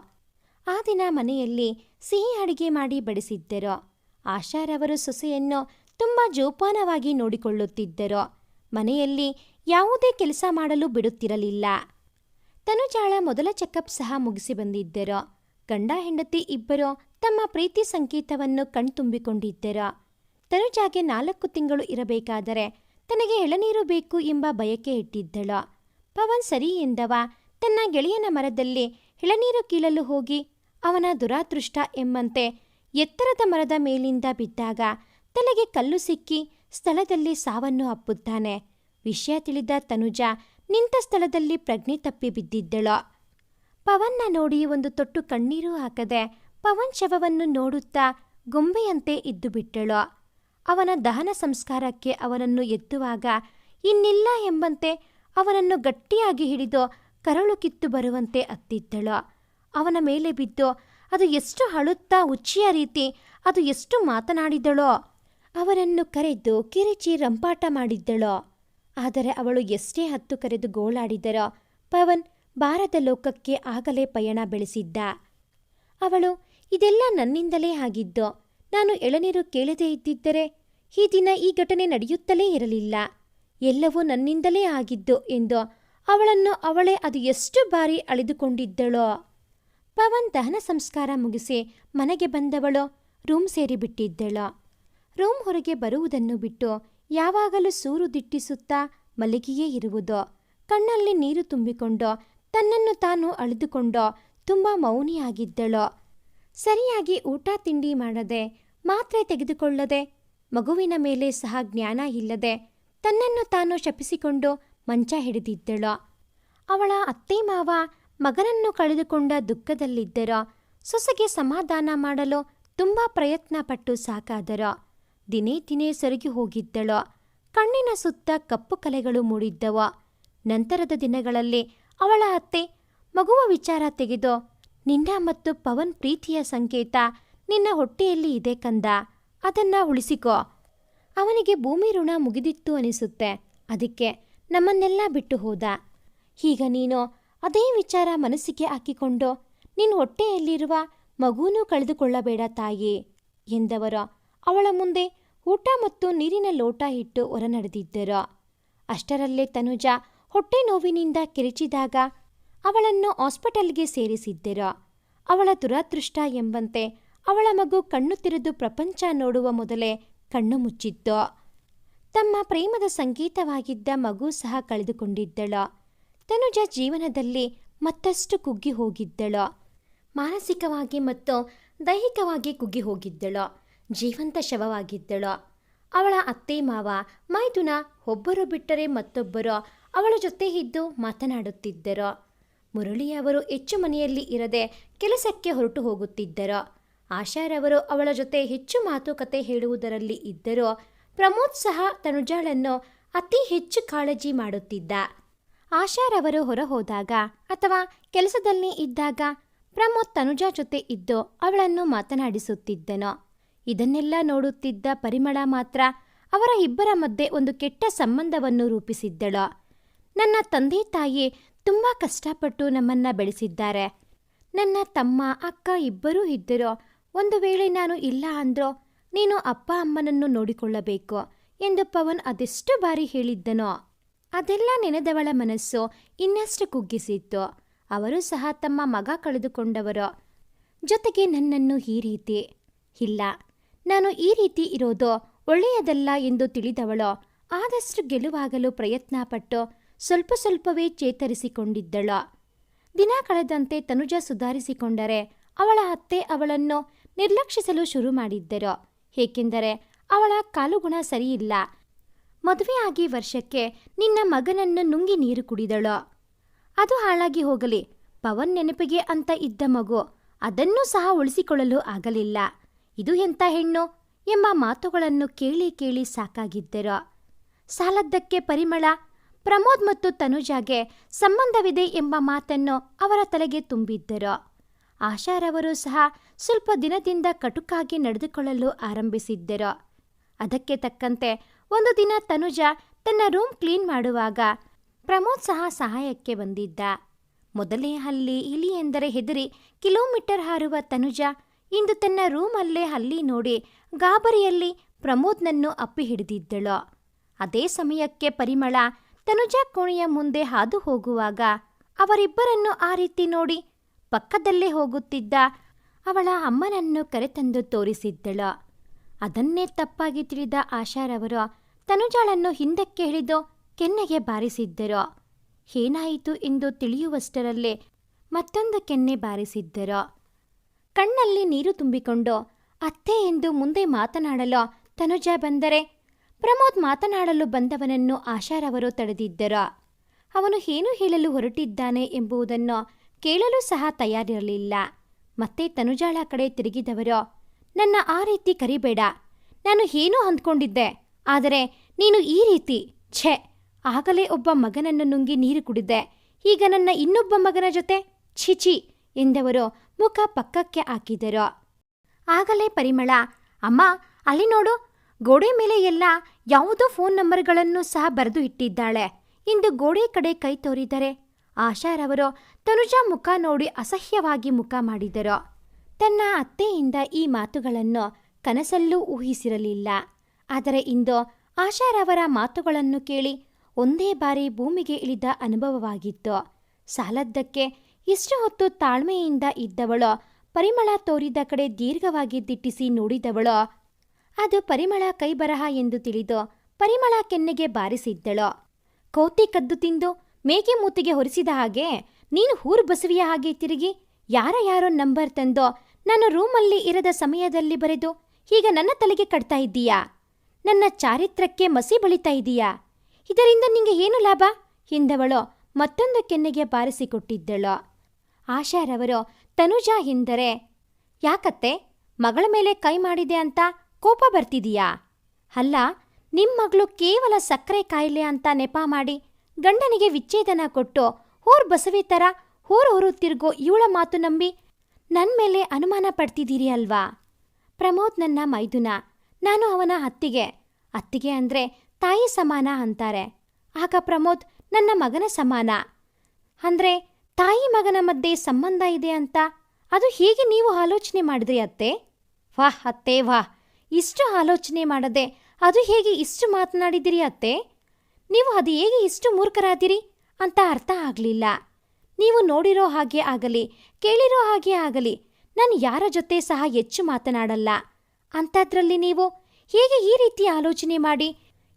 ಆ ದಿನ ಮನೆಯಲ್ಲಿ ಸಿಹಿ ಅಡಿಗೆ ಮಾಡಿ ಬಡಿಸಿದ್ದರು. ಆಶಾರವರು ಸೊಸೆಯನ್ನು ತುಂಬ ಜೋಪಾನವಾಗಿ ನೋಡಿಕೊಳ್ಳುತ್ತಿದ್ದರು. ಮನೆಯಲ್ಲಿ ಯಾವುದೇ ಕೆಲಸ ಮಾಡಲು ಬಿಡುತ್ತಿರಲಿಲ್ಲ. ತನುಜಾಳ ಮೊದಲ ಚೆಕಪ್ ಸಹ ಮುಗಿಸಿ ಬಂದಿದ್ದರು. ಗಂಡ ಹೆಂಡತಿ ಇಬ್ಬರು ತಮ್ಮ ಪ್ರೀತಿ ಸಂಕೇತವನ್ನು ಕಣ್ತುಂಬಿಕೊಂಡಿದ್ದರು. ತನುಜಾಗೆ ನಾಲ್ಕು ತಿಂಗಳು ಇರಬೇಕಾದರೆ ತನಗೆ ಎಳನೀರು ಬೇಕು ಎಂಬ ಬಯಕೆ ಇಟ್ಟಿದ್ದಳು. ಪವನ್ ಸರಿ ಎಂದವ, ತನ್ನ ಗೆಳೆಯನ ಮರದಲ್ಲಿ ಎಳನೀರು ಕೀಳಲು ಹೋಗಿ ಅವನ ದುರಾದೃಷ್ಟ ಎಂಬಂತೆ ಎತ್ತರದ ಮರದ ಮೇಲಿಂದ ಬಿದ್ದಾಗ ತಲೆಗೆ ಕಲ್ಲು ಸಿಕ್ಕಿ ಸ್ಥಳದಲ್ಲಿ ಸಾವನ್ನು ಅಪ್ಪುತ್ತಾನೆ. ವಿಷಯ ತಿಳಿದ ತನುಜ ನಿಂತ ಸ್ಥಳದಲ್ಲಿ ಪ್ರಜ್ಞೆ ತಪ್ಪಿ ಬಿದ್ದಿದ್ದಳು. ಪವನ್ನ ನೋಡಿ ಒಂದು ತೊಟ್ಟು ಕಣ್ಣೀರು ಹಾಕದೆ ಪವನ್ ಶವವನ್ನು ನೋಡುತ್ತಾ ಗೊಂಬೆಯಂತೆ ಇದ್ದು ಬಿಟ್ಟಳು. ಅವನ ದಹನ ಸಂಸ್ಕಾರಕ್ಕೆ ಅವನನ್ನು ಎತ್ತುವಾಗ ಇನ್ನಿಲ್ಲ ಎಂಬಂತೆ ಅವನನ್ನು ಗಟ್ಟಿಯಾಗಿ ಹಿಡಿದು ಕರಳು ಕಿತ್ತು ಬರುವಂತೆ ಅತ್ತಿದ್ದಳು. ಅವನ ಮೇಲೆ ಬಿದ್ದು ಅದು ಎಷ್ಟು ಅಳುತ್ತಾ ಉಚ್ಚಿಯ ರೀತಿ ಅದು ಎಷ್ಟು ಮಾತನಾಡಿದಳೋ ಅವನನ್ನು ಕರೆದು ಕಿರಿಚಿ ರಂಪಾಟ ಮಾಡಿದ್ದಳೋ. ಆದರೆ ಅವಳು ಎಷ್ಟೇ ಹತ್ತು ಕರೆದು ಗೋಳಾಡಿದರೋ ಪವನ್ ಬಾರದ ಲೋಕಕ್ಕೆ ಆಗಲೇ ಪಯಣ ಬೆಳೆಸಿದ್ದ. ಅವಳು, ಇದೆಲ್ಲ ನನ್ನಿಂದಲೇ ಆಗಿದ್ದು, ನಾನು ಎಳನೀರು ಕೇಳದೇ ಇದ್ದಿದ್ದರೆ ಈ ದಿನ ಈ ಘಟನೆ ನಡೆಯುತ್ತಲೇ ಇರಲಿಲ್ಲ. ಎಲ್ಲವೂ ನನ್ನಿಂದಲೇ ಆಗಿದ್ದು ಎಂದು ಅವಳನ್ನು ಅವಳೇ ಅದು ಎಷ್ಟು ಬಾರಿ ಅಳೆದುಕೊಂಡಿದ್ದಳೋ. ಪವನ್ ದಹನ ಸಂಸ್ಕಾರ ಮುಗಿಸಿ ಮನೆಗೆ ಬಂದವಳು, ರೂಮ್ ಸೇರಿಬಿಟ್ಟಿದ್ದಳು. ರೂಮ್ ಹೊರಗೆ ಬರುವುದನ್ನು ಬಿಟ್ಟು ಯಾವಾಗಲೂ ಸೂರು ದಿಟ್ಟಿಸುತ್ತಾ ಮಲಗಿಯೇ ಇರುವುದು. ಕಣ್ಣಲ್ಲಿ ನೀರು ತುಂಬಿಕೊಂಡು ತನ್ನನ್ನು ತಾನು ಅಳೆದುಕೊಂಡು ತುಂಬ ಮೌನಿಯಾಗಿದ್ದಳು. ಸರಿಯಾಗಿ ಊಟ ತಿಂಡಿ ಮಾಡದೆ ಮಾತ್ರೆ ತೆಗೆದುಕೊಳ್ಳದೆ ಮಗುವಿನ ಮೇಲೆ ಸಹ ಜ್ಞಾನ ಇಲ್ಲದೆ ತನ್ನನ್ನು ತಾನು ಶಪಿಸಿಕೊಂಡು ಮಂಚ ಹಿಡಿದಿದ್ದಳು. ಅವಳ ಅತ್ತೆ ಮಾವ ಮಗನನ್ನು ಕಳೆದುಕೊಂಡ ದುಃಖದಲ್ಲಿದ್ದರೋ ಸೊಸೆಗೆ ಸಮಾಧಾನ ಮಾಡಲು ತುಂಬ ಪ್ರಯತ್ನ ಪಟ್ಟು ಸಾಕಾದರೋ. ದಿನೇ ದಿನೇ ಸರಿಗಿ ಹೋಗಿದ್ದಳು. ಕಣ್ಣಿನ ಸುತ್ತ ಕಪ್ಪು ಕಲೆಗಳು ಮೂಡಿದ್ದವ. ನಂತರದ ದಿನಗಳಲ್ಲಿ ಅವಳ ಅತ್ತೆ ಮಗುವ ವಿಚಾರ ತೆಗೆದು, ನಿನ್ನ ಮತ್ತು ಪವನ್ ಪ್ರೀತಿಯ ಸಂಕೇತ ನಿನ್ನ ಹೊಟ್ಟೆಯಲ್ಲಿ ಇದೆ ಕಂದ, ಅದನ್ನ ಉಳಿಸಿಕೋ. ಅವನಿಗೆ ಭೂಮಿ ಋಣ ಮುಗಿದಿತ್ತು ಅನಿಸುತ್ತೆ, ಅದಕ್ಕೆ ನಮ್ಮನ್ನೆಲ್ಲ ಬಿಟ್ಟು ಹೋದ. ಈಗ ನೀನು ಅದೇ ವಿಚಾರ ಮನಸ್ಸಿಗೆ ಹಾಕಿಕೊಂಡು ನಿನ್ನ ಹೊಟ್ಟೆಯಲ್ಲಿರುವ ಮಗುವನ್ನು ಕಳೆದುಕೊಳ್ಳಬೇಡ ತಾಯಿ, ಎಂದವರು ಅವಳ ಮುಂದೆ ಊಟ ಮತ್ತು ನೀರಿನ ಲೋಟ ಇಟ್ಟು ಹೊರನಡೆದಿದ್ದರು. ಅಷ್ಟರಲ್ಲೇ ತನುಜ ಹೊಟ್ಟೆ ನೋವಿನಿಂದ ಕಿರಿಚಿದಾಗ ಅವಳನ್ನು ಹಾಸ್ಪಿಟಲ್ಗೆ ಸೇರಿಸಿದ್ದರು. ಅವಳ ದುರಾದೃಷ್ಟ ಎಂಬಂತೆ ಅವಳ ಮಗು ಕಣ್ಣು ತೆರೆದು ಪ್ರಪಂಚ ನೋಡುವ ಮೊದಲೇ ಕಣ್ಣು ಮುಚ್ಚಿತ್ತು. ತಮ್ಮ ಪ್ರೇಮದ ಸಂಗೀತವಾಗಿದ್ದ ಮಗು ಸಹ ಕಳೆದುಕೊಂಡಿದ್ದಳು. ತನುಜ ಜೀವನದಲ್ಲಿ ಮತ್ತಷ್ಟು ಕುಗ್ಗಿ ಹೋಗಿದ್ದಳು. ಮಾನಸಿಕವಾಗಿ ಮತ್ತು ದೈಹಿಕವಾಗಿ ಕುಗ್ಗಿ ಹೋಗಿದ್ದಳು. ಜೀವಂತ ಶವವಾಗಿದ್ದಳು. ಅವಳ ಅತ್ತೆ ಮಾವ ಮೈದುನ ಒಬ್ಬರು ಬಿಟ್ಟರೆ ಮತ್ತೊಬ್ಬರು ಅವಳ ಜೊತೆ ಇದ್ದು ಮಾತನಾಡುತ್ತಿದ್ದರು. ಮುರಳಿಯವರು ಹೆಚ್ಚು ಮನೆಯಲ್ಲಿ ಇರದೆ ಕೆಲಸಕ್ಕೆ ಹೊರಟು ಹೋಗುತ್ತಿದ್ದರು. ಆಶಾರವರು ಅವಳ ಜೊತೆ ಹೆಚ್ಚು ಮಾತುಕತೆ ಹೇಳುವುದರಲ್ಲಿ ಇದ್ದರೂ ಪ್ರಮೋದ್ ಸಹ ತನುಜಾಳನ್ನು ಅತಿ ಹೆಚ್ಚು ಕಾಳಜಿ ಮಾಡುತ್ತಿದ್ದ. ಆಶಾರವರು ಹೊರ ಹೋದಾಗ ಅಥವಾ ಕೆಲಸದಲ್ಲಿ ಇದ್ದಾಗ ಪ್ರಮೋದ್ ತನುಜಾ ಜೊತೆ ಇದ್ದು ಅವಳನ್ನು ಮಾತನಾಡಿಸುತ್ತಿದ್ದನು. ಇದನ್ನೆಲ್ಲ ನೋಡುತ್ತಿದ್ದ ಪರಿಮಳ ಮಾತ್ರ ಅವರ ಇಬ್ಬರ ಮಧ್ಯೆ ಒಂದು ಕೆಟ್ಟ ಸಂಬಂಧವನ್ನು ರೂಪಿಸಿದ್ದಳು. ನನ್ನ ತಂದೆ ತಾಯಿ ತುಂಬ ಕಷ್ಟಪಟ್ಟು ನಮ್ಮನ್ನ ಬೆಳೆಸಿದ್ದಾರೆ. ನನ್ನ ತಮ್ಮ, ಅಕ್ಕ ಇಬ್ಬರೂ ಇದ್ದರು ಒಂದು ವೇಳೆ ನಾನು ಇಲ್ಲ ಅಂದ್ರೋ ನೀನು ಅಪ್ಪ ಅಮ್ಮನನ್ನು ನೋಡಿಕೊಳ್ಳಬೇಕು ಎಂದು ಪವನ್ ಅದೆಷ್ಟು ಬಾರಿ ಹೇಳಿದ್ದನೋ. ಅದೆಲ್ಲ ನೆನೆದವಳ ಮನಸ್ಸು ಇನ್ನಷ್ಟು ಕುಗ್ಗಿಸಿತ್ತು. ಅವರು ಸಹ ತಮ್ಮ ಮಗ ಕಳೆದುಕೊಂಡವರು. ಜೊತೆಗೆ ನನ್ನನ್ನು ಈ ರೀತಿ ಇಲ್ಲ. ನಾನು ಈ ರೀತಿ ಇರೋದು ಒಳ್ಳೆಯದಲ್ಲ ಎಂದು ತಿಳಿದವಳು. ಆದಷ್ಟು ಗೆಲುವಾಗಲು ಪ್ರಯತ್ನಪಟ್ಟು ಸ್ವಲ್ಪ ಸ್ವಲ್ಪವೇ ಚೇತರಿಸಿಕೊಂಡಿದ್ದಳು. ದಿನ ಕಳೆದಂತೆ ತನುಜ ಸುಧಾರಿಸಿಕೊಂಡರೆ ಅವಳ ಅತ್ತೆ ಅವಳನ್ನು ನಿರ್ಲಕ್ಷಿಸಲು ಶುರು ಮಾಡಿದ್ದರು. ಏಕೆಂದರೆ ಅವಳ ಕಾಲುಗುಣ ಸರಿಯಿಲ್ಲ. ಮದುವೆಯಾಗಿ ವರ್ಷಕ್ಕೆ ನಿನ್ನ ಮಗನನ್ನು ನುಂಗಿ ನೀರು ಕುಡಿದಳು. ಅದು ಹಾಳಾಗಿ ಹೋಗಲಿ. ಪವನ್ ನೆನಪಿಗೆ ಅಂತ ಇದ್ದ ಮಗು ಅದನ್ನೂ ಸಹ ಉಳಿಸಿಕೊಳ್ಳಲು ಆಗಲಿಲ್ಲ. ಇದು ಎಂಥ ಹೆಣ್ಣು ಎಂಬ ಮಾತುಗಳನ್ನು ಕೇಳಿ ಕೇಳಿ ಸಾಕಾಗಿದ್ದರ? ಸಾಲದ್ದಕ್ಕೆ ಪರಿಮಳ, ಪ್ರಮೋದ್ ಮತ್ತು ತನುಜಾಗೆ ಸಂಬಂಧವಿದೆ ಎಂಬ ಮಾತನ್ನು ಅವರ ತಲೆಗೆ ತುಂಬಿದ್ದರು? ಆಶಾರವರು ಸಹ ಸ್ವಲ್ಪ ದಿನದಿಂದ ಕಟುಕಾಗಿ ನಡೆದುಕೊಳ್ಳಲು ಆರಂಭಿಸಿದ್ದರು? ಅದಕ್ಕೆ ತಕ್ಕಂತೆ ಒಂದು ದಿನ ತನುಜ ತನ್ನ ರೂಮ್ ಕ್ಲೀನ್ ಮಾಡುವಾಗ ಪ್ರಮೋದ್ ಸಹ ಸಹಾಯಕ್ಕೆ ಬಂದಿದ್ದ. ಮೊದಲೇ ಅಲ್ಲಿ ಇಲಿ ಎಂದರೆ ಹೆದರಿ ಕಿಲೋಮೀಟರ್ ಹಾರುವ ತನುಜ ಇಂದು ತನ್ನ ರೂಮಲ್ಲೇ ಅಲ್ಲಿ ನೋಡಿ ಗಾಬರಿಯಲ್ಲಿ ಪ್ರಮೋದ್ನನ್ನು ಅಪ್ಪಿ ಹಿಡಿದಿದ್ದಳು. ಅದೇ ಸಮಯಕ್ಕೆ ಪರಿಮಳ ತನುಜಾ ಕೋಣೆಯ ಮುಂದೆ ಹಾದು ಹೋಗುವಾಗ ಅವರಿಬ್ಬರನ್ನು ಆ ರೀತಿ ನೋಡಿ ಪಕ್ಕದಲ್ಲೇ ಹೋಗುತ್ತಿದ್ದ ಅವಳ ಅಮ್ಮನನ್ನು ಕರೆತಂದು ತೋರಿಸಿದ್ದಳು. ಅದನ್ನೇ ತಪ್ಪಾಗಿ ತಿಳಿದ ಆಶಾರವರು ತನುಜಾಳನ್ನು ಹಿಂದಕ್ಕೆ ಹಿಡಿದು ಕೆನ್ನೆಗೆ ಬಾರಿಸಿದ್ದರು. ಏನಾಯಿತು ಎಂದು ತಿಳಿಯುವಷ್ಟರಲ್ಲೇ ಮತ್ತೊಂದು ಕೆನ್ನೆ ಬಾರಿಸಿದ್ದರು. ಕಣ್ಣಲ್ಲಿ ನೀರು ತುಂಬಿಕೊಂಡು, ಅತ್ತೆ ಎಂದು ಮುಂದೆ ಮಾತನಾಡಲು ತನುಜ ಬಂದರೆ? ಪ್ರಮೋದ್ ಮಾತನಾಡಲು ಬಂದವನನ್ನು ಆಶಾರವರು ತಡೆದಿದ್ದರು. ಅವನು ಏನು ಹೇಳಲು ಹೊರಟಿದ್ದಾನೆ ಎಂಬುದನ್ನು ಕೇಳಲು ಸಹ ತಯಾರಿರಲಿಲ್ಲ. ಮತ್ತೆ ತನುಜಾಳ ಕಡೆ ತಿರುಗಿದವರು, ನನ್ನ ಆ ರೀತಿ ಕರಿಬೇಡ. ನಾನು ಏನೂ ಅಂದ್ಕೊಂಡಿದ್ದೆ. ಆದರೆ ನೀನು ಈ ರೀತಿ. ಛೆ, ಆಗಲೇ ಒಬ್ಬ ಮಗನನ್ನು ನುಂಗಿ ನೀರು ಕುಡಿದೆ. ಈಗ ನನ್ನ ಇನ್ನೊಬ್ಬ ಮಗನ ಜೊತೆ? ಛಿಚಿ ಎಂದವರು ಮುಖ ಪಕ್ಕಕ್ಕೆ ಹಾಕಿದರು. ಆಗಲೇ ಪರಿಮಳ, ಅಮ್ಮ, ಅಲ್ಲಿ ನೋಡು, ಗೋಡೆ ಮೇಲೆ ಎಲ್ಲ ಯಾವುದೋ ಫೋನ್ ನಂಬರ್ಗಳನ್ನು ಸಹ ಬರೆದು ಇಟ್ಟಿದ್ದಾಳೆ. ಇಂದು ಗೋಡೆ ಕಡೆ ಕೈ ತೋರಿದರೆ? ಆಶಾರವರು ತನುಜಾ ಮುಖ ನೋಡಿ ಅಸಹ್ಯವಾಗಿ ಮುಖ ಮಾಡಿದರು. ತನ್ನ ಅತ್ತೆಯಿಂದ ಈ ಮಾತುಗಳನ್ನು ಕನಸಲ್ಲೂ ಊಹಿಸಿರಲಿಲ್ಲ. ಆದರೆ ಇಂದು ಆಶಾರವರ ಮಾತುಗಳನ್ನು ಕೇಳಿ ಒಂದೇ ಬಾರಿ ಭೂಮಿಗೆ ಇಳಿದ ಅನುಭವವಾಗಿತ್ತು. ಸಾಲದ್ದಕ್ಕೆ ಇಷ್ಟು ಹೊತ್ತು ತಾಳ್ಮೆಯಿಂದ ಇದ್ದವಳು. ಪರಿಮಳ ತೋರಿದ ಕಡೆ ದೀರ್ಘವಾಗಿ ದಿಟ್ಟಿಸಿ ನೋಡಿದವಳು. ಅದು ಪರಿಮಳ ಕೈಬರಹ ಎಂದು ತಿಳಿದು ಪರಿಮಳ ಕೆನ್ನೆಗೆ ಬಾರಿಸಿದ್ದಳು. ಕೋತಿ ಕದ್ದು ತಿಂದು ಮೇಕೆ ಮೂತಿಗೆ ಹೊರಿಸಿದ ಹಾಗೆ, ನೀನು ಊರು ಬಸವಿಯ ಹಾಗೆ ತಿರುಗಿ ಯಾರ ಯಾರೋ ನಂಬರ್ ತಂದೋ ನಾನು ರೂಮಲ್ಲಿ ಇರದ ಸಮಯದಲ್ಲಿ ಬರೆದು ಈಗ ನನ್ನ ತಲೆಗೆ ಕಟ್ತಾ ಇದ್ದೀಯಾ? ನನ್ನ ಚಾರಿತ್ರಕ್ಕೆ ಮಸಿ ಬಳಿತಾ ಇದೀಯಾ? ಇದರಿಂದ ನಿಂಗೆ ಏನು ಲಾಭ? ಎಂದವಳು ಮತ್ತೊಂದು ಕೆನ್ನೆಗೆ ಬಾರಿಸಿಕೊಟ್ಟಿದ್ದಳು. ಆಶಾರವರು, ತನುಜಾ ಎಂದರೆ ಯಾಕತ್ತೆ? ಮಗಳ ಮೇಲೆ ಕೈ ಮಾಡಿದೆ ಅಂತ ಕೋಪ ಬರ್ತಿದೀಯಾ? ಅಲ್ಲ ನಿಮ್ಮ ಮಗಳು ಕೇವಲ ಸಕ್ಕರೆ ಕಾಯಿಲೆ ಅಂತ ನೆಪ ಮಾಡಿ ಗಂಡನಿಗೆ ವಿಚ್ಛೇದನ ಕೊಟ್ಟು ಹೋರ್ ಬಸವಿ ಥರ ಹೊರು ತಿರುಗೋ ಇವಳ ಮಾತು ನಂಬಿ ನನ್ನ ಮೇಲೆ ಅನುಮಾನ ಪಡ್ತಿದ್ದೀರಿ ಅಲ್ವಾ? ಪ್ರಮೋದ್ ನನ್ನ ಮೈದುನ, ನಾನು ಅವನ ಅತ್ತಿಗೆ. ಅತ್ತಿಗೆ ಅಂದ್ರೆ ತಾಯಿ ಸಮಾನ ಅಂತಾರೆ. ಆಗ ಪ್ರಮೋದ್ ನನ್ನ ಮಗನ ಸಮಾನ. ಅಂದ್ರೆ ತಾಯಿ ಮಗನ ಮಧ್ಯೆ ಸಂಬಂಧ ಇದೆ ಅಂತ? ಅದು ಹೇಗೆ ನೀವು ಆಲೋಚನೆ ಮಾಡಿದ್ರಿ ಅತ್ತೆ? ವಾಹ್ ಅತ್ತೆ ವಾಹ್ ಇಷ್ಟು ಆಲೋಚನೆ ಮಾಡದೆ ಅದು ಹೇಗೆ ಇಷ್ಟು ಮಾತನಾಡಿದಿರಿ ಅತ್ತೆ? ನೀವು ಅದು ಹೇಗೆ ಇಷ್ಟು ಮೂರ್ಖರಾದಿರಿ ಅಂತ ಅರ್ಥ ಆಗಲಿಲ್ಲ. ನೀವು ನೋಡಿರೋ ಹಾಗೆ ಆಗಲಿ, ಕೇಳಿರೋ ಹಾಗೆ ಆಗಲಿ, ನಾನು ಯಾರ ಜೊತೆ ಸಹ ಹೆಚ್ಚು ಮಾತನಾಡಲ್ಲ. ಅಂಥದ್ರಲ್ಲಿ ನೀವು ಹೇಗೆ ಈ ರೀತಿ ಆಲೋಚನೆ ಮಾಡಿ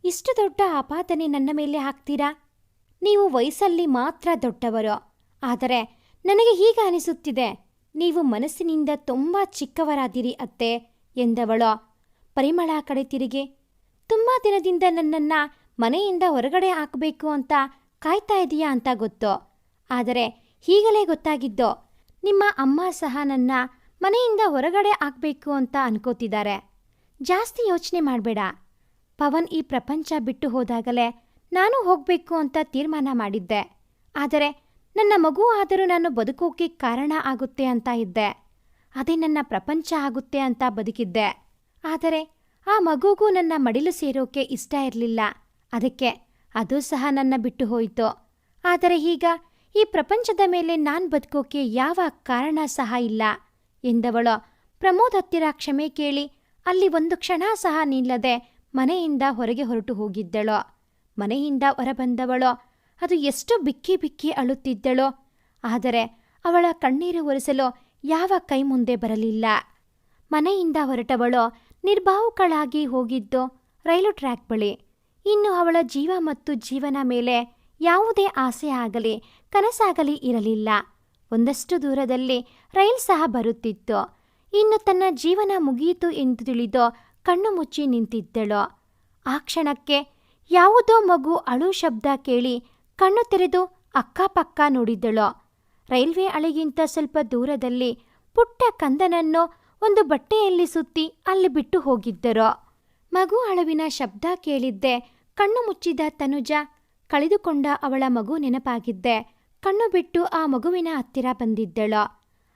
ಇಷ್ಟು ದೊಡ್ಡ ಆಪಾದನೆ ನನ್ನ ಮೇಲೆ ಹಾಕ್ತೀರಾ? ನೀವು ವಯಸ್ಸಲ್ಲಿ ಮಾತ್ರ ದೊಡ್ಡವರು. ಆದರೆ ನನಗೆ ಹೀಗ ಅನಿಸುತ್ತಿದೆ. ನೀವು ಮನಸ್ಸಿನಿಂದ ತುಂಬ ಚಿಕ್ಕವರಾದಿರಿ ಅತ್ತೆ, ಎಂದವಳು. ಪರಿಮಳ ಕಡೆ ತಿರುಗಿ, ತುಂಬ ದಿನದಿಂದ ನನ್ನನ್ನು ಮನೆಯಿಂದ ಹೊರಗಡೆ ಹಾಕಬೇಕು ಅಂತ ಕಾಯ್ತಾ ಇದೀಯಾ ಅಂತ ಗೊತ್ತು. ಆದರೆ ಈಗಲೇ ಗೊತ್ತಾಗಿದ್ದು, ನಿಮ್ಮ ಅಮ್ಮ ಸಹ ನನ್ನ ಮನೆಯಿಂದ ಹೊರಗಡೆ ಹಾಕಬೇಕು ಅಂತ ಅನ್ಕೋತಿದ್ದಾರೆ. ಜಾಸ್ತಿ ಯೋಚನೆ ಮಾಡಬೇಡ. ಪವನ್ ಈ ಪ್ರಪಂಚ ಬಿಟ್ಟು ಹೋದಾಗಲೇ ನಾನು ಹೋಗಬೇಕು ಅಂತ ತೀರ್ಮಾನ ಮಾಡಿದ್ದೆ. ಆದರೆ ನನ್ನ ಮಗು ಆದರೂ ನಾನು ಬದುಕೋಕೆ ಕಾರಣ ಆಗುತ್ತೆ ಅಂತ ಇದ್ದೆ. ಅದೇ ನನ್ನ ಪ್ರಪಂಚ ಆಗುತ್ತೆ ಅಂತ ಬದುಕಿದ್ದೆ. ಆದರೆ ಆ ಮಗುಗೂ ನನ್ನ ಮಡಿಲು ಸೇರೋಕೆ ಇಷ್ಟ ಇರಲಿಲ್ಲ. ಅದಕ್ಕೆ ಅದು ಸಹ ನನ್ನ ಬಿಟ್ಟು ಹೋಯಿತು. ಆದರೆ ಈಗ ಈ ಪ್ರಪಂಚದ ಮೇಲೆ ನಾನು ಬದುಕೋಕೆ ಯಾವ ಕಾರಣ ಸಹ ಇಲ್ಲ ಎಂದವಳು ಪ್ರಮೋದ್ ಹತ್ತಿರ ಕ್ಷಮೆ ಕೇಳಿ ಅಲ್ಲಿ ಒಂದು ಕ್ಷಣ ಸಹ ನಿಲ್ಲದೆ ಮನೆಯಿಂದ ಹೊರಗೆ ಹೊರಟು ಹೋಗಿದ್ದಳು. ಮನೆಯಿಂದ ಹೊರಬಂದವಳು ಅದು ಎಷ್ಟು ಬಿಕ್ಕಿ ಬಿಕ್ಕಿ ಅಳುತ್ತಿದ್ದಳೋ. ಆದರೆ ಅವಳ ಕಣ್ಣೀರು ಒರೆಸಲು ಯಾವ ಕೈ ಮುಂದೆ ಬರಲಿಲ್ಲ. ಮನೆಯಿಂದ ಹೊರಟವಳು ನಿರ್ಭಾವುಕಳಾಗಿ ಹೋಗಿದ್ದು ರೈಲು ಟ್ರ್ಯಾಕ್ ಬಳಿ. ಇನ್ನು ಅವಳ ಜೀವ ಮತ್ತು ಜೀವನ ಮೇಲೆ ಯಾವುದೇ ಆಸೆ ಆಗಲಿ, ಕನಸಾಗಲಿ ಇರಲಿಲ್ಲ. ಒಂದಷ್ಟು ದೂರದಲ್ಲಿ ರೈಲ್ ಸಹ ಬರುತ್ತಿತ್ತು. ಇನ್ನು ತನ್ನ ಜೀವನ ಮುಗಿಯಿತು ಎಂದು ತಿಳಿದು ಕಣ್ಣು ಮುಚ್ಚಿ ನಿಂತಿದ್ದಳು. ಆ ಕ್ಷಣಕ್ಕೆ ಯಾವುದೋ ಮಗು ಅಳು ಶಬ್ದ ಕೇಳಿ ಕಣ್ಣು ತೆರೆದು ಅಕ್ಕಪಕ್ಕ ನೋಡಿದ್ದಳು. ರೈಲ್ವೆ ಅಳಿಗಿಂತ ಸ್ವಲ್ಪ ದೂರದಲ್ಲಿ ಪುಟ್ಟ ಕಂದನನ್ನು ಒಂದು ಬಟ್ಟೆಯಲ್ಲಿ ಸುತ್ತಿ ಅಲ್ಲಿ ಬಿಟ್ಟು ಹೋಗಿದ್ದರು. ಮಗು ಅಳವಿನ ಶಬ್ದ ಕೇಳಿದ್ದೆ. ಕಣ್ಣು ಮುಚ್ಚಿದ ತನುಜ ಕಳೆದುಕೊಂಡ ಅವಳ ಮಗು ನೆನಪಾಗಿದ್ದೆ. ಕಣ್ಣು ಬಿಟ್ಟು ಆ ಮಗುವಿನ ಹತ್ತಿರ ಬಂದಿದ್ದಳು.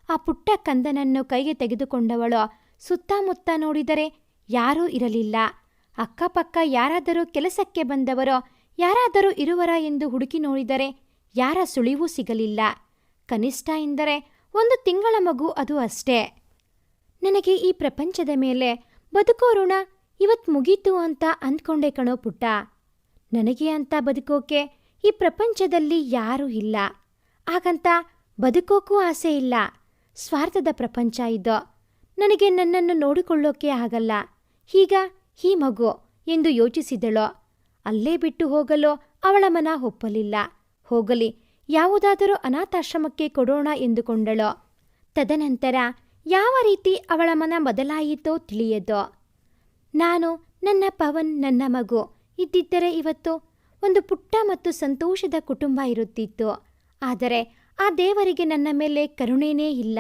ಆ ಪುಟ್ಟ ಕಂದನನ್ನು ಕೈಗೆ ತೆಗೆದುಕೊಂಡವಳು ಸುತ್ತಮುತ್ತ ನೋಡಿದರೆ ಯಾರೂ ಇರಲಿಲ್ಲ. ಅಕ್ಕಪಕ್ಕ ಯಾರಾದರೂ ಕೆಲಸಕ್ಕೆ ಬಂದವರೋ ಯಾರಾದರೂ ಇರುವರ ಎಂದು ಹುಡುಕಿ ನೋಡಿದರೆ ಯಾರ ಸುಳಿವೂ ಸಿಗಲಿಲ್ಲ. ಕನಿಷ್ಠ ಎಂದರೆ ಒಂದು ತಿಂಗಳ ಮಗು ಅದು ಅಷ್ಟೇ. ನನಗೆ ಈ ಪ್ರಪಂಚದ ಮೇಲೆ ಬದುಕೋ ಋಣ ಇವತ್ತು ಮುಗೀತು ಅಂತ ಅಂದ್ಕೊಂಡೆ ಕಣೋ ಪುಟ್ಟ. ನನಗೆ ಅಂತ ಬದುಕೋಕೆ ಈ ಪ್ರಪಂಚದಲ್ಲಿ ಯಾರೂ ಇಲ್ಲ. ಹಾಗಂತ ಬದುಕೋಕ್ಕೂ ಆಸೆ ಇಲ್ಲ. ಸ್ವಾರ್ಥದ ಪ್ರಪಂಚ ಇದು. ನನಗೆ ನನ್ನನ್ನು ನೋಡಿಕೊಳ್ಳೋಕೆ ಆಗಲ್ಲ. ಈಗ ಈ ಮಗು ಎಂದು ಯೋಚಿಸಿದಳು. ಅಲ್ಲೇ ಬಿಟ್ಟು ಹೋಗಲು ಅವಳ ಮನ ಒಪ್ಪಲಿಲ್ಲ. ಹೋಗಲಿ, ಯಾವುದಾದರೂ ಅನಾಥಾಶ್ರಮಕ್ಕೆ ಕೊಡೋಣ ಎಂದುಕೊಂಡಳು. ತದನಂತರ ಯಾವ ರೀತಿ ಅವಳ ಮನ ಬದಲಾಯಿತೋ ತಿಳಿಯದು. ನಾನು, ನನ್ನ ಪವನ್, ನನ್ನ ಮಗು, ಇದ್ದಿದ್ದರೆ ಇವತ್ತು ಒಂದು ಪುಟ್ಟ ಮತ್ತು ಸಂತೋಷದ ಕುಟುಂಬ ಇರುತ್ತಿತ್ತು. ಆದರೆ ಆ ದೇವರಿಗೆ ನನ್ನ ಮೇಲೆ ಕರುಣೆನೇ ಇಲ್ಲ.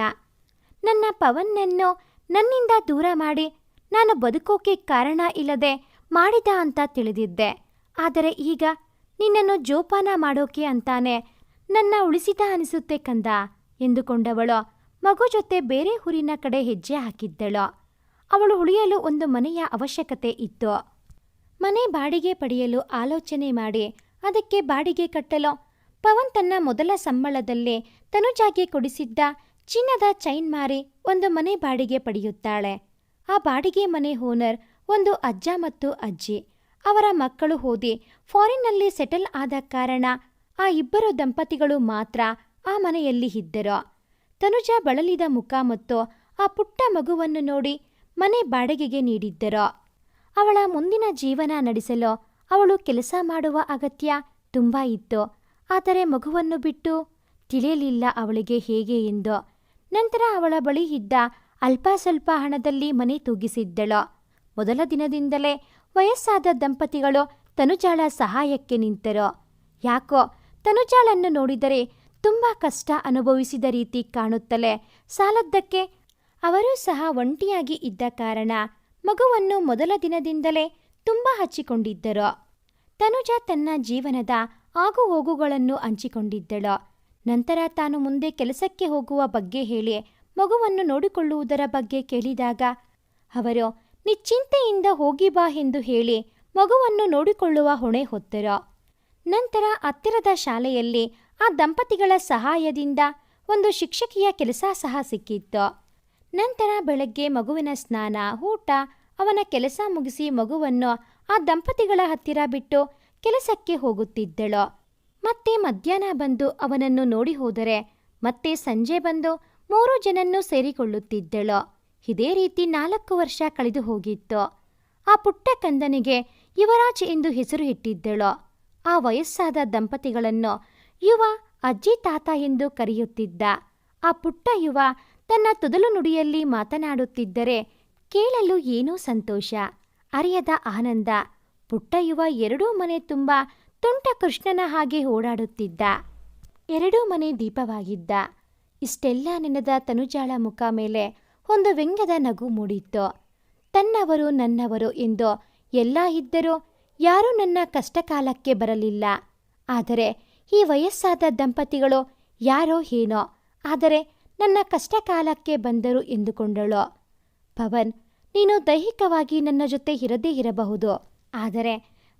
ನನ್ನ ಪವನ್ನನ್ನು ನನ್ನಿಂದ ದೂರ ಮಾಡಿ ನಾನು ಬದುಕೋಕೆ ಕಾರಣ ಇಲ್ಲದೆ ಮಾಡಿದ ಅಂತ ತಿಳಿದಿದ್ದೆ. ಆದರೆ ಈಗ ನಿನ್ನನ್ನು ಜೋಪಾನ ಮಾಡೋಕೆ ಅಂತಾನೆ ನನ್ನ ಉಳಿಸಿದ ಅನಿಸುತ್ತೆ ಕಂದ ಎಂದುಕೊಂಡವಳು. ಮಗು ಜೊತೆ ಬೇರೆ ಹುರಿನ ಕಡೆ ಹೆಜ್ಜೆ ಹಾಕಿದ್ದಳು. ಅವಳು ಉಳಿಯಲು ಒಂದು ಮನೆಯ ಅವಶ್ಯಕತೆ ಇತ್ತು. ಮನೆ ಬಾಡಿಗೆ ಪಡೆಯಲು ಆಲೋಚನೆ ಮಾಡಿ ಅದಕ್ಕೆ ಬಾಡಿಗೆ ಕಟ್ಟಲು. ಪವನ್ ತನ್ನ ಮೊದಲ ಸಂಬಳದಲ್ಲಿ ತನುಜಾಗೆ ಕೊಡಿಸಿದ್ದ ಚಿನ್ನದ ಚೈನ್ ಮಾರಿ ಒಂದು ಮನೆ ಬಾಡಿಗೆ ಪಡೆಯುತ್ತಾಳೆ. ಆ ಬಾಡಿಗೆ ಮನೆ ಓನರ್ ಒಂದು ಅಜ್ಜ ಮತ್ತು ಅಜ್ಜಿ. ಅವರ ಮಕ್ಕಳು ಓದಿ ಫಾರಿನ್ನಲ್ಲಿ ಸೆಟಲ್ ಆದ ಕಾರಣ ಆ ಇಬ್ಬರು ದಂಪತಿಗಳು ಮಾತ್ರ ಆ ಮನೆಯಲ್ಲಿ ಇದ್ದರು. ತನುಜ ಬಳಲಿದ ಮುಖ ಮತ್ತು ಆ ಪುಟ್ಟ ಮಗುವನ್ನು ನೋಡಿ ಮನೆ ಬಾಡಿಗೆಗೆ ನೀಡಿದ್ದರು. ಅವಳ ಮುಂದಿನ ಜೀವನ ನಡೆಸಲು ಅವಳು ಕೆಲಸ ಮಾಡುವ ಅಗತ್ಯ ತುಂಬ ಇತ್ತು. ಆದರೆ ಮಗುವನ್ನು ಬಿಟ್ಟು ತಿಳಿಯಲಿಲ್ಲ ಅವಳಿಗೆ ಹೇಗೆ ಎಂದು. ನಂತರ ಅವಳ ಬಳಿ ಇದ್ದ ಅಲ್ಪ ಸ್ವಲ್ಪ ಹಣದಲ್ಲಿ ಮನೆ ತೂಗಿಸಿದ್ದಳು. ಮೊದಲ ದಿನದಿಂದಲೇ ವಯಸ್ಸಾದ ದಂಪತಿಗಳು ತನುಜಾಳ ಸಹಾಯಕ್ಕೆ ನಿಂತರು. ಯಾಕೋ ತನುಜಾಳನ್ನು ನೋಡಿದರೆ ತುಂಬ ಕಷ್ಟ ಅನುಭವಿಸಿದ ರೀತಿ ಕಾಣುತ್ತಲೇ ಸಾಲದ್ದಕ್ಕೆ ಅವರೂ ಸಹ ಒಂಟಿಯಾಗಿ ಇದ್ದ ಕಾರಣ ಮಗುವನ್ನು ಮೊದಲ ದಿನದಿಂದಲೇ ತುಂಬ ಹಚ್ಚಿಕೊಂಡಿದ್ದರು. ತನುಜ ತನ್ನ ಜೀವನದ ಆಗು ಹೋಗುಗಳನ್ನು ಹಂಚಿಕೊಂಡಿದ್ದಳು. ನಂತರ ತಾನು ಮುಂದೆ ಕೆಲಸಕ್ಕೆ ಹೋಗುವ ಬಗ್ಗೆ ಹೇಳಿ ಮಗುವನ್ನು ನೋಡಿಕೊಳ್ಳುವುದರ ಬಗ್ಗೆ ಕೇಳಿದಾಗ ಅವರು ನಿಶ್ಚಿಂತೆಯಿಂದ ಹೋಗಿ ಬಾ ಎಂದು ಹೇಳಿ ಮಗುವನ್ನು ನೋಡಿಕೊಳ್ಳುವ ಹೊಣೆ ಹೊತ್ತರು. ನಂತರ ಹತ್ತಿರದ ಶಾಲೆಯಲ್ಲಿ ಆ ದಂಪತಿಗಳ ಸಹಾಯದಿಂದ ಒಂದು ಶಿಕ್ಷಕಿಯ ಕೆಲಸ ಸಹ ಸಿಕ್ಕಿತ್ತು. ನಂತರ ಬೆಳಗ್ಗೆ ಮಗುವಿನ ಸ್ನಾನ, ಊಟ, ಅವನ ಕೆಲಸ ಮುಗಿಸಿ ಮಗುವನ್ನು ಆ ದಂಪತಿಗಳ ಹತ್ತಿರ ಬಿಟ್ಟು ಕೆಲಸಕ್ಕೆ ಹೋಗುತ್ತಿದ್ದಳು. ಮತ್ತೆ ಮಧ್ಯಾಹ್ನ ಬಂದು ಅವನನ್ನು ನೋಡಿ ಹೋದರೆ ಮತ್ತೆ ಸಂಜೆ ಬಂದು ಮೂರು ಜನನ್ನು ಸೇರಿಕೊಳ್ಳುತ್ತಿದ್ದಳು. ಇದೇ ರೀತಿ ನಾಲ್ಕು ವರ್ಷ ಕಳೆದು ಹೋಗಿತ್ತು. ಆ ಪುಟ್ಟ ಕಂದನಿಗೆ ಯುವರಾಜ್ ಎಂದು ಹೆಸರು ಇಟ್ಟಿದ್ದಳು. ಆ ವಯಸ್ಸಾದ ದಂಪತಿಗಳನ್ನು ಯುವ ಅಜ್ಜಿ ತಾತ ಎಂದು ಕರೆಯುತ್ತಿದ್ದ. ಆ ಪುಟ್ಟ ಯುವ ತನ್ನ ತುದಲು ನುಡಿಯಲ್ಲಿ ಮಾತನಾಡುತ್ತಿದ್ದರೆ ಕೇಳಲು ಏನೋ ಸಂತೋಷ, ಅರಿಯದ ಆನಂದ. ಪುಟ್ಟ ಯುವ ಎರಡೂ ಮನೆ ತುಂಬ ತುಂಟ ಕೃಷ್ಣನ ಹಾಗೆ ಓಡಾಡುತ್ತಿದ್ದ. ಎರಡೂ ಮನೆ ದೀಪವಾಗಿದ್ದ. ಇಷ್ಟೆಲ್ಲ ನೆನೆದ ತನುಜಾಳ ಮುಖ ಮೇಲೆ ಒಂದು ವ್ಯಂಗ್ಯದ ನಗು ಮೂಡಿತ್ತು. ತನ್ನವರು ನನ್ನವರು ಎಂದು ಎಲ್ಲ ಇದ್ದರೂ ಯಾರೂ ನನ್ನ ಕಷ್ಟಕಾಲಕ್ಕೆ ಬರಲಿಲ್ಲ. ಆದರೆ ಈ ವಯಸ್ಸಾದ ದಂಪತಿಗಳು ಯಾರೋ ಏನೋ, ಆದರೆ ನನ್ನ ಕಷ್ಟಕಾಲಕ್ಕೆ ಬಂದರು ಎಂದುಕೊಂಡಳು. ಪವನ್, ನೀನು ದೈಹಿಕವಾಗಿ ನನ್ನ ಜೊತೆ ಇರದೇ ಇರಬಹುದು, ಆದರೆ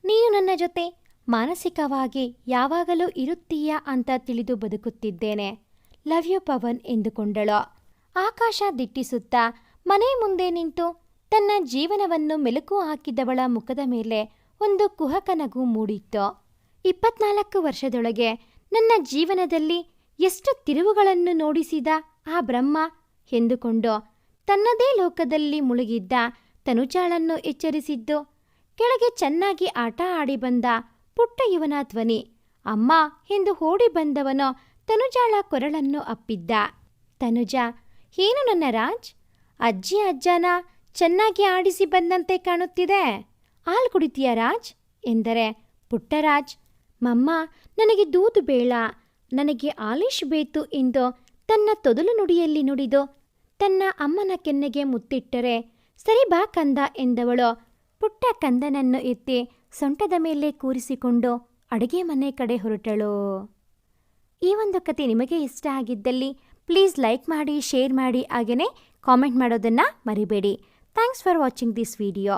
ನೀನು ನನ್ನ ಜೊತೆ ಮಾನಸಿಕವಾಗಿ ಯಾವಾಗಲೂ ಇರುತ್ತೀಯಾ ಅಂತ ತಿಳಿದು ಬದುಕುತ್ತಿದ್ದೇನೆ. ಲವ್ ಯು ಪವನ್ ಎಂದುಕೊಂಡಳು. ಆಕಾಶ ದಿಟ್ಟಿಸುತ್ತಾ ಮನೆ ಮುಂದೆ ನಿಂತು ತನ್ನ ಜೀವನವನ್ನು ಮೆಲುಕು ಹಾಕಿದವಳ ಮುಖದ ಮೇಲೆ ಒಂದು ಕುಹಕ ನಗು ಮೂಡಿತ್ತು. ಇಪ್ಪತ್ನಾಲ್ಕು ವರ್ಷದೊಳಗೆ ನನ್ನ ಜೀವನದಲ್ಲಿ ಎಷ್ಟು ತಿರುವುಗಳನ್ನು ನೋಡಿಸಿದ ಆ ಬ್ರಹ್ಮ ಎಂದುಕೊಂಡು ತನ್ನದೇ ಲೋಕದಲ್ಲಿ ಮುಳುಗಿದ್ದ ತನುಜಾಳನ್ನು ಎಚ್ಚರಿಸಿದ್ದು, ಕೆಳಗೆ ಚೆನ್ನಾಗಿ ಆಟ ಆಡಿ ಬಂದ ಪುಟ್ಟ ಇವನ ಧ್ವನಿ, ಅಮ್ಮ ಎಂದು ಓಡಿ ಬಂದವನು ತನುಜಾಳ ಕೊರಳನ್ನು ಅಪ್ಪಿದ್ದ. ತನುಜ ಏನು ನನ್ನ ರಾಜ್? ಅಜ್ಜಿ ಅಜ್ಜನ ಚೆನ್ನಾಗಿ ಆಡಿಸಿ ಬಂದಂತೆ ಕಾಣುತ್ತಿದೆ. ಹಾಲು ಕುಡಿತೀಯ ರಾಜ್? ಎಂದರೆ ಪುಟ್ಟರಾಜ್ ಮಮ್ಮ, ನನಗೆ ದೂದು ಬೇಳ ನನಗೆ ಆಲಿಶ್ ಬೇತು ಎಂದು ತನ್ನ ತೊದಲು ನುಡಿಯಲ್ಲಿ ನುಡಿದು ತನ್ನ ಅಮ್ಮನ ಕೆನ್ನೆಗೆ ಮುತ್ತಿಟ್ಟರೆ, ಸರಿ ಬಾ ಕಂದ ಎಂದವಳು ಪುಟ್ಟ ಕಂದನನ್ನು ಎತ್ತಿ ಸೊಂಟದ ಮೇಲೆ ಕೂರಿಸಿಕೊಂಡು ಅಡುಗೆ ಮನೆ ಕಡೆ ಹೊರಟಳು. ಈ ಒಂದು ಕತೆ ನಿಮಗೆ ಇಷ್ಟ ಆಗಿದ್ದಲ್ಲಿ ಪ್ಲೀಸ್ ಲೈಕ್ ಮಾಡಿ ಶೇರ್ ಮಾಡಿ ಹಾಗೆಯೇ ಕಾಮೆಂಟ್ ಮಾಡೋದನ್ನು ಮರಿಬೇಡಿ. Thanks for watching this video